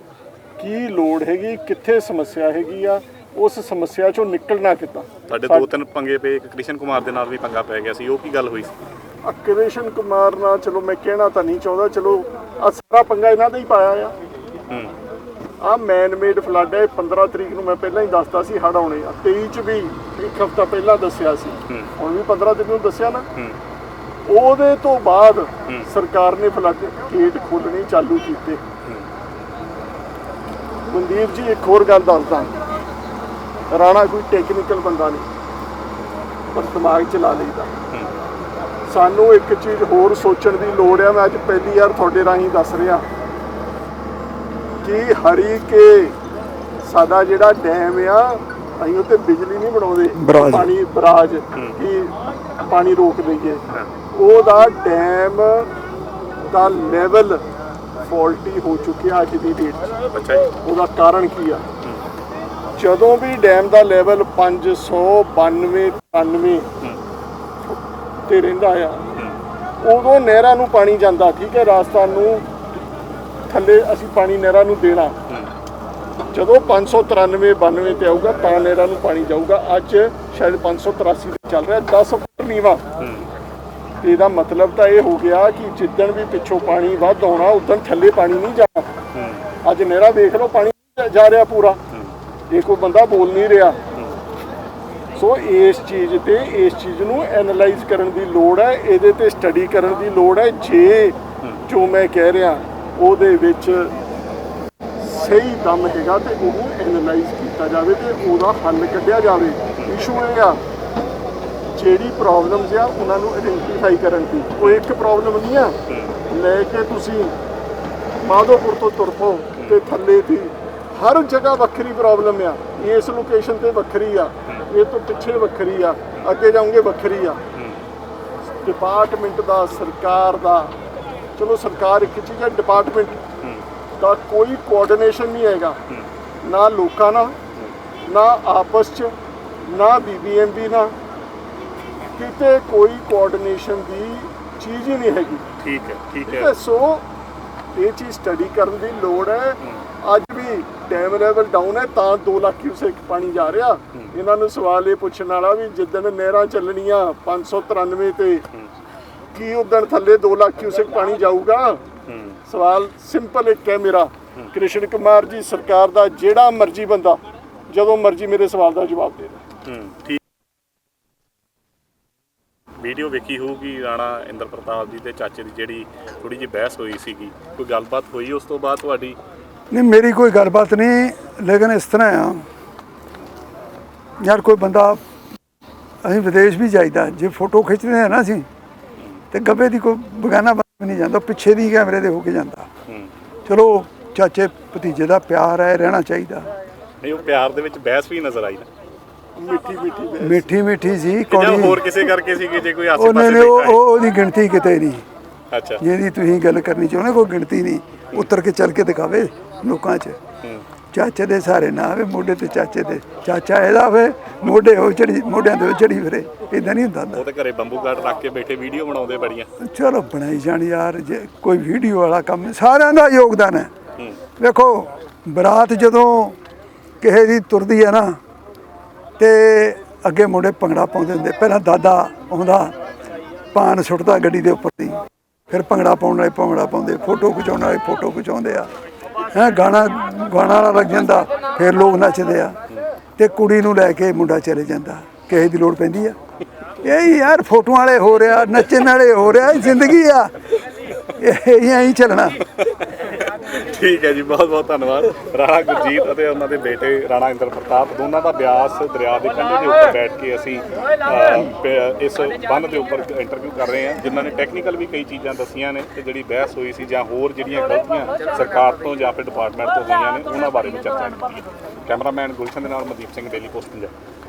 ਕੀ ਲੋੜ ਹੈਗੀ ਕਿੱਥੇ ਸਮੱਸਿਆ ਹੈਗੀ ਆ ਉਸ ਸਮੱਸਿਆ ਚੋਂ ਨਿਕਲਣਾ ਕਿੱਦਾਂ। ਸਾਡੇ ਦੋ ਤਿੰਨ ਪੰਗੇ ਪਏ ਇੱਕ ਕ੍ਰਿਸ਼ਨ ਕੁਮਾਰ ਦੇ ਨਾਲ ਵੀ ਪੰਗਾ ਪੈ ਗਿਆ ਸੀ ਉਹ ਕੀ ਗੱਲ ਹੋਈ ਸੀ? ਅਕਰੇਸ਼ਨ ਕੁਮਾਰ ਨਾਲ ਚਲੋ ਮੈਂ ਕਹਿਣਾ ਤਾਂ ਨਹੀਂ ਚਾਹੁੰਦਾ ਚਲੋ ਆ ਸਾਰਾ ਪੰਗਾ ਇਹਨਾਂ ਦਾ ਹੀ ਪਾਇਆ ਆ। ਹੂੰ। ਆ ਮੈਨ ਮੇਡ ਫਲੱਡ ਹੈ 15 ਤਰੀਕ ਨੂੰ ਮੈਂ ਪਹਿਲਾਂ ਹੀ ਦੱਸਤਾ ਸੀ ਹੜ ਆਉਣੇ ਆ। 23 ਚ ਵੀ ਇੱਕ ਹਫਤਾ ਪਹਿਲਾਂ ਦੱਸਿਆ ਸੀ। ਹੁਣ ਵੀ 15 ਤਰੀਕ ਨੂੰ ਦੱਸਿਆ ਨਾ। ਉਹਦੇ ਤੋਂ ਬਾਅਦ ਸਰਕਾਰ ਨੇ ਫਲੱਡ ਗੇਟ ਖੋਲਣੇ ਚਾਲੂ ਕੀਤੇ। ਮਨਦੀਪ ਜੀ ਇੱਕ ਹੋਰ ਗੱਲ ਦੱਸਦਾ। ਰਾਣਾ ਕੋਈ ਟੈਕਨੀਕਲ ਬੰਦਾ ਨਹੀਂ। ਪਰ ਦਿਮਾਗ ਚਲਾ ਲਈਦਾ। ਸਾਨੂੰ ਇੱਕ ਚੀਜ਼ ਹੋਰ ਸੋਚਣ ਦੀ ਲੋੜ ਆ ਮੈਂ ਅੱਜ ਪਹਿਲੀ ਵਾਰ ਤੁਹਾਡੇ ਰਾਹੀਂ ਦੱਸ ਰਿਹਾ। ਕਿ ਹਰੀ ਕੇ ਸਾਡਾ ਜਿਹੜਾ ਡੈਮ ਆ ਅਸੀਂ ਉੱਤੇ ਬਿਜਲੀ ਨਹੀਂ ਬਣਾਉਂਦੇ। ਪਾਣੀ ਬਰਾਜ। ਕਿ ਪਾਣੀ ਰੋਕ ਦਈਏ। ਉਹਦਾ ਡੈਮ ਦਾ ਲੈਵਲ ਫਾਲਟੀ ਹੋ ਚੁੱਕਿਆ ਅੱਜ ਦੀ ਡੇਟ ਅੱਛਾ ਜੀ। ਉਹਦਾ ਕਾਰਨ ਕੀ ਆ? ਜਦੋਂ ਵੀ ਡੈਮ ਦਾ ਲੈਵਲ 592 93 ਤੇ ਰਹਿੰਦਾ ਆ ਉਦੋਂ ਨਹਿਰਾਂ ਨੂੰ ਪਾਣੀ ਜਾਂਦਾ ਠੀਕ ਹੈ ਰਾਜਸਥਾਨ ਨੂੰ ਥੱਲੇ ਅਸੀਂ ਪਾਣੀ ਨਹਿਰਾਂ ਨੂੰ ਦੇਣਾ। ਜਦੋਂ 593 92 ਤੇ ਆਊਗਾ ਤਾਂ ਨਹਿਰਾਂ ਨੂੰ ਪਾਣੀ ਜਾਊਗਾ। ਅੱਜ ਸ਼ਾਇਦ 583 ਤੇ ਚੱਲ ਰਿਹਾ 10 ਫੁੱਟ ਨੀਵਾ। ਇਹਦਾ ਮਤਲਬ ਤਾਂ ਇਹ ਹੋ ਗਿਆ ਕਿ ਜਿੱਦਣ ਵੀ ਪਿੱਛੋਂ ਪਾਣੀ ਵੱਧ ਆਉਣਾ ਉਦੋਂ ਥੱਲੇ ਪਾਣੀ ਨਹੀਂ ਜਾਣਾ। ਅੱਜ ਨਹਿਰਾ ਦੇਖ ਲਓ ਪਾਣੀ ਜਾ ਰਿਹਾ ਪੂਰਾ। ਇਹ ਕੋਈ ਬੰਦਾ ਬੋਲ ਨਹੀਂ ਰਿਹਾ। ਸੋ ਇਸ ਚੀਜ਼ ਤੇ ਇਸ ਚੀਜ਼ ਨੂੰ ਐਨਲਾਈਜ਼ ਕਰਨ ਦੀ ਲੋੜ ਹੈ, ਇਹਦੇ ਤੇ ਸਟੱਡੀ ਕਰਨ ਦੀ ਲੋੜ ਹੈ। ਜੇ ਜੋ ਮੈਂ ਕਹਿ ਰਿਹਾ, ਉਹਦੇ ਵਿੱਚ ਸਹੀ ਦਮ ਹੈਗਾ ਤੇ ਉਹਨੂੰ ਐਨਲਾਈਜ਼ ਕੀਤਾ ਜਾਵੇ ਤੇ ਉਹਦਾ ਹੱਲ ਕੱਢਿਆ ਜਾਵੇ। ਇਸ਼ੂ ਇਹ ਆ, ਜਿਹੜੀ ਪ੍ਰੋਬਲਮਸ ਆ, ਉਹਨਾਂ ਨੂੰ ਆਇਡੈਂਟੀਫਾਈ ਕਰਨ ਦੀ। ਕੋਈ ਇੱਕ ਪ੍ਰੋਬਲਮ ਨਹੀਂ ਆ। ਲੈ ਕੇ ਤੁਸੀਂ ਮਾਧੋਪੁਰ ਤੋਂ ਤੁਰ ਪੋ ਤੇ ਥੱਲੇ ਦੀ ਹਰ ਜਗ੍ਹਾ ਵੱਖਰੀ ਪ੍ਰੋਬਲਮ ਆ। ਇਸ ਲੋਕੇਸ਼ਨ ਤੇ ਵੱਖਰੀ ਆ। ਇਹ ਤੋਂ ਪਿੱਛੇ ਵੱਖਰੀ ਆ। ਅੱਗੇ ਜਾਓਗੇ ਵੱਖਰੀ ਆ। ਡਿਪਾਰਟਮੈਂਟ ਦਾ ਸਰਕਾਰ ਦਾ। ਚਲੋ ਸਰਕਾਰ ਇੱਕ ਚੀਜ਼ ਹੈ। ਡਿਪਾਰਟਮੈਂਟ ਦਾ ਕੋਈ ਕੋਆਰਡੀਨੇਸ਼ਨ ਨਹੀਂ ਹੈਗਾ। ਨਾ ਲੋਕਾਂ ਨਾਲ ਨਾ ਆਪਸ ਚ ਨਾ ਬੀਬੀਐਮਬੀ ਨਾਲ। ਕਿਤੇ ਕੋਈ ਕੋਆਰਡੀਨੇਸ਼ਨ ਦੀ ਚੀਜ਼ ਹੀ ਨਹੀਂ ਹੈਗੀ। ਠੀਕ ਹੈ ਠੀਕ ਹੈ। ਸੋ ਇਹ ਚੀਜ਼ ਸਟੱਡੀ ਕਰਨ ਦੀ ਲੋੜ ਹੈ। ਅੱਜ ਵੀ ਡੈਮ ਲੈਵਲ ਡਾਊਨ ਹੈ ਤਾਂ 2 ਲੱਖ ਕਿਊਸੈਕ ਪਾਣੀ ਜਾ ਰਿਹਾ। ਇਹਨਾਂ ਨੂੰ ਸਵਾਲ ਇਹ ਪੁੱਛਣ ਵਾਲਾ ਵੀ ਜਿੱਦਣ ਨਹਿਰਾਂ ਚੱਲਣੀਆਂ 593 ਤੇ ਕੀ ਉਦਣ ਥੱਲੇ 2 ਲੱਖ ਕਿਊਸੈਕ ਪਾਣੀ ਜਾਊਗਾ? ਸਵਾਲ ਸਿੰਪਲ ਇੱਕ ਹੈ ਮੇਰਾ। ਕ੍ਰਿਸ਼ਨ ਕੁਮਾਰ ਜੀ ਸਰਕਾਰ ਦਾ ਜਿਹੜਾ ਮਰਜ਼ੀ ਬੰਦਾ ਜਦੋਂ ਮਰਜ਼ੀ ਮੇਰੇ ਸਵਾਲ ਦਾ ਜਵਾਬ ਦੇ ਦੇ। ਠੀਕ। ਵੀਡੀਓ ਵੇਖੀ ਹੋਊਗੀ ਰਾਣਾ ਇੰਦਰ ਪ੍ਰਤਾਪ ਜੀ ਤੇ ਚਾਚੇ ਦੀ ਜਿਹੜੀ ਥੋੜੀ ਜਿਹੀ ਬਹਿਸ ਹੋਈ ਸੀਗੀ ਕੋਈ ਗੱਲਬਾਤ ਹੋਈ ਉਸ ਤੋਂ ਬਾਅਦ ਤੁਹਾਡੀ ਨਹੀਂ ਮੇਰੀ ਕੋਈ ਗੱਲਬਾਤ ਨਹੀਂ ਲੇਕਿਨ ਇਸ ਤਰ੍ਹਾਂ ਆ। ਯਾਰ ਕੋਈ ਬੰਦਾ ਅਸੀਂ ਵਿਦੇਸ਼ ਵੀ ਜਾਈਦਾ ਜੇ ਫੋਟੋ ਖਿੱਚਦੇ ਆ ਨਾ ਅਸੀਂ ਤੇ ਗੱਬੇ ਦੀ ਕੋਈ ਬਗਾਨਾ ਬੰਦਾ ਨਹੀਂ ਜਾਂਦਾ ਪਿੱਛੇ ਦੀ ਕੈਮਰੇ ਦੇ ਹੋ ਕੇ ਜਾਂਦਾ। ਹੂੰ। ਚਲੋ ਚਾਚੇ ਭਤੀਜੇ ਦਾ ਪਿਆਰ ਹੈ ਰਹਿਣਾ ਚਾਹੀਦਾ। ਨਹੀਂ ਉਹ ਪਿਆਰ ਦੇ ਵਿੱਚ ਬਹਿਸ ਵੀ ਨਜ਼ਰ ਆਈ ਨਾ। ਮਿੱਠੀ ਮਿੱਠੀ ਬਹਿਸ। ਮਿੱਠੀ ਮਿੱਠੀ ਸੀ ਜਾਂ ਹੋਰ ਕਿਸੇ ਕਰਕੇ ਸੀਗੇ ਜੇ ਕੋਈ ਆਸੇ ਪਾਸੇ ਉਹ ਉਹਦੀ ਗਿਣਤੀ ਕਿਤੇ ਨਹੀਂ। ਹੈ। ਅੱਛਾ। ਜਿਹਦੀ ਤੁਸੀਂ ਗੱਲ ਕਰਨੀ ਚਾਹੁੰਦੇ ਕੋਈ ਗਿਣਤੀ ਨਹੀਂ। ਉਤਰ ਕੇ ਚੱਲ ਕੇ ਦਿਖਾਵੇ। ਲੋਕਾਂ 'ਚ। ਚਾਚੇ ਦੇ ਸਾਰੇ ਨਾ ਆਵੇ ਮੋਢੇ ਤੇ ਚਾਚੇ ਦੇ। ਚਾਚਾ ਇਹਦਾ ਵੇ ਮੋਢੇ ਹੋ ਚੜੀ ਮੋਢਿਆਂ ਤੇ ਉਹ ਚੜੀ ਫਿਰੇ। ਇਦਾਂ ਨਹੀਂ ਹੁੰਦਾ। ਉਹ ਤੇ ਘਰੇ ਬੰਬੂ ਕਾਰਡ ਰੱਖ ਕੇ ਬੈਠੇ ਵੀਡੀਓ ਬਣਾਉਂਦੇ ਬੜੀਆਂ। ਚਲੋ ਬਣਾਈ ਜਾਣ ਯਾਰ ਜੇ ਕੋਈ ਵੀਡੀਓ ਵਾਲਾ ਕੰਮ ਸਾਰਿਆਂ ਦਾ ਯੋਗਦਾਨ ਹੈ। ਵੇਖੋ ਬਰਾਤ ਜਦੋਂ ਕਿਸੇ ਦੀ ਤੁਰਦੀ ਹੈ ਨਾ ਤੇ ਅੱਗੇ ਮੁੰਡੇ ਭੰਗੜਾ ਪਾਉਂਦੇ ਹੁੰਦੇ। ਪਹਿਲਾਂ ਦਾਦਾ ਆਉਂਦਾ ਪਾਨ ਸੁੱਟਦਾ ਗੱਡੀ ਦੇ ਉੱਪਰ ਦੀ। ਫਿਰ ਭੰਗੜਾ ਪਾਉਣ ਵਾਲੇ ਭੰਗੜਾ ਪਾਉਂਦੇ ਫੋਟੋ ਖਿਚਾਉਣ ਵਾਲੇ ਫੋਟੋ ਖਿਚਾਉਂਦੇ ਆ। ਹੈ, ਗਾਣਾ ਗਾਣਾ ਵਾਲਾ ਲੱਗ ਜਾਂਦਾ, ਫਿਰ ਲੋਕ ਨੱਚਦੇ ਆ। ਤੇ ਕੁੜੀ ਨੂੰ ਲੈ ਕੇ ਮੁੰਡਾ ਚਲੇ ਜਾਂਦਾ, ਕਿਸੇ ਦੀ ਲੋੜ ਪੈਂਦੀ ਆ। ਇਹ ਯਾਰ, ਫੋਟੋਆਂ ਵਾਲੇ ਹੋ ਰਿਹਾ, ਨੱਚਣ ਵਾਲੇ ਹੋ ਰਿਹਾ ਜ਼ਿੰਦਗੀ ਆ। ਇਹ ਐਂ ਹੀ ਚੱਲਣਾ। ਠੀਕ ਹੈ ਜੀ ਬਹੁਤ ਬਹੁਤ ਧੰਨਵਾਦ। ਰਾਣਾ ਗੁਰਜੀਤ ਅਤੇ ਉਹਨਾਂ ਦੇ ਬੇਟੇ ਰਾਣਾ ਇੰਦਰ ਪ੍ਰਤਾਪ ਦੋਨਾਂ ਦਾ ਬਿਆਸ ਦਰਿਆ ਦੇ ਕੰਢੇ ਦੇ ਉੱਪਰ ਬੈਠ ਕੇ ਅਸੀਂ ਅਹ, ਇਸ ਬੰਨ ਦੇ ਉੱਪਰ ਇੰਟਰਵਿਊ ਕਰ ਰਹੇ ਹਾਂ। ਜਿਨ੍ਹਾਂ ਨੇ ਟੈਕਨੀਕਲ ਵੀ ਕਈ ਚੀਜ਼ਾਂ ਦੱਸੀਆਂ ਨੇ ਤੇ ਜਿਹੜੀ ਬਹਿਸ ਹੋਈ ਸੀ ਜਾਂ ਹੋਰ ਜਿਹੜੀਆਂ ਗਲਤੀਆਂ ਸਰਕਾਰ ਤੋਂ ਜਾਂ ਫਿਰ ਡਿਪਾਰਟਮੈਂਟ ਤੋਂ ਹੋਈਆਂ ਨੇ ਉਹਨਾਂ ਬਾਰੇ ਵੀ ਚਰਚਾ ਕੀਤੀ। ਹੈ ਕੈਮਰਾਮੈਨ ਗੁਲਸ਼ਨ ਦੇ ਨਾਲ ਮਨਦੀਪ ਸਿੰਘ ਡੇਲੀ ਪੋਸਟ ਪੰਜਾਬ।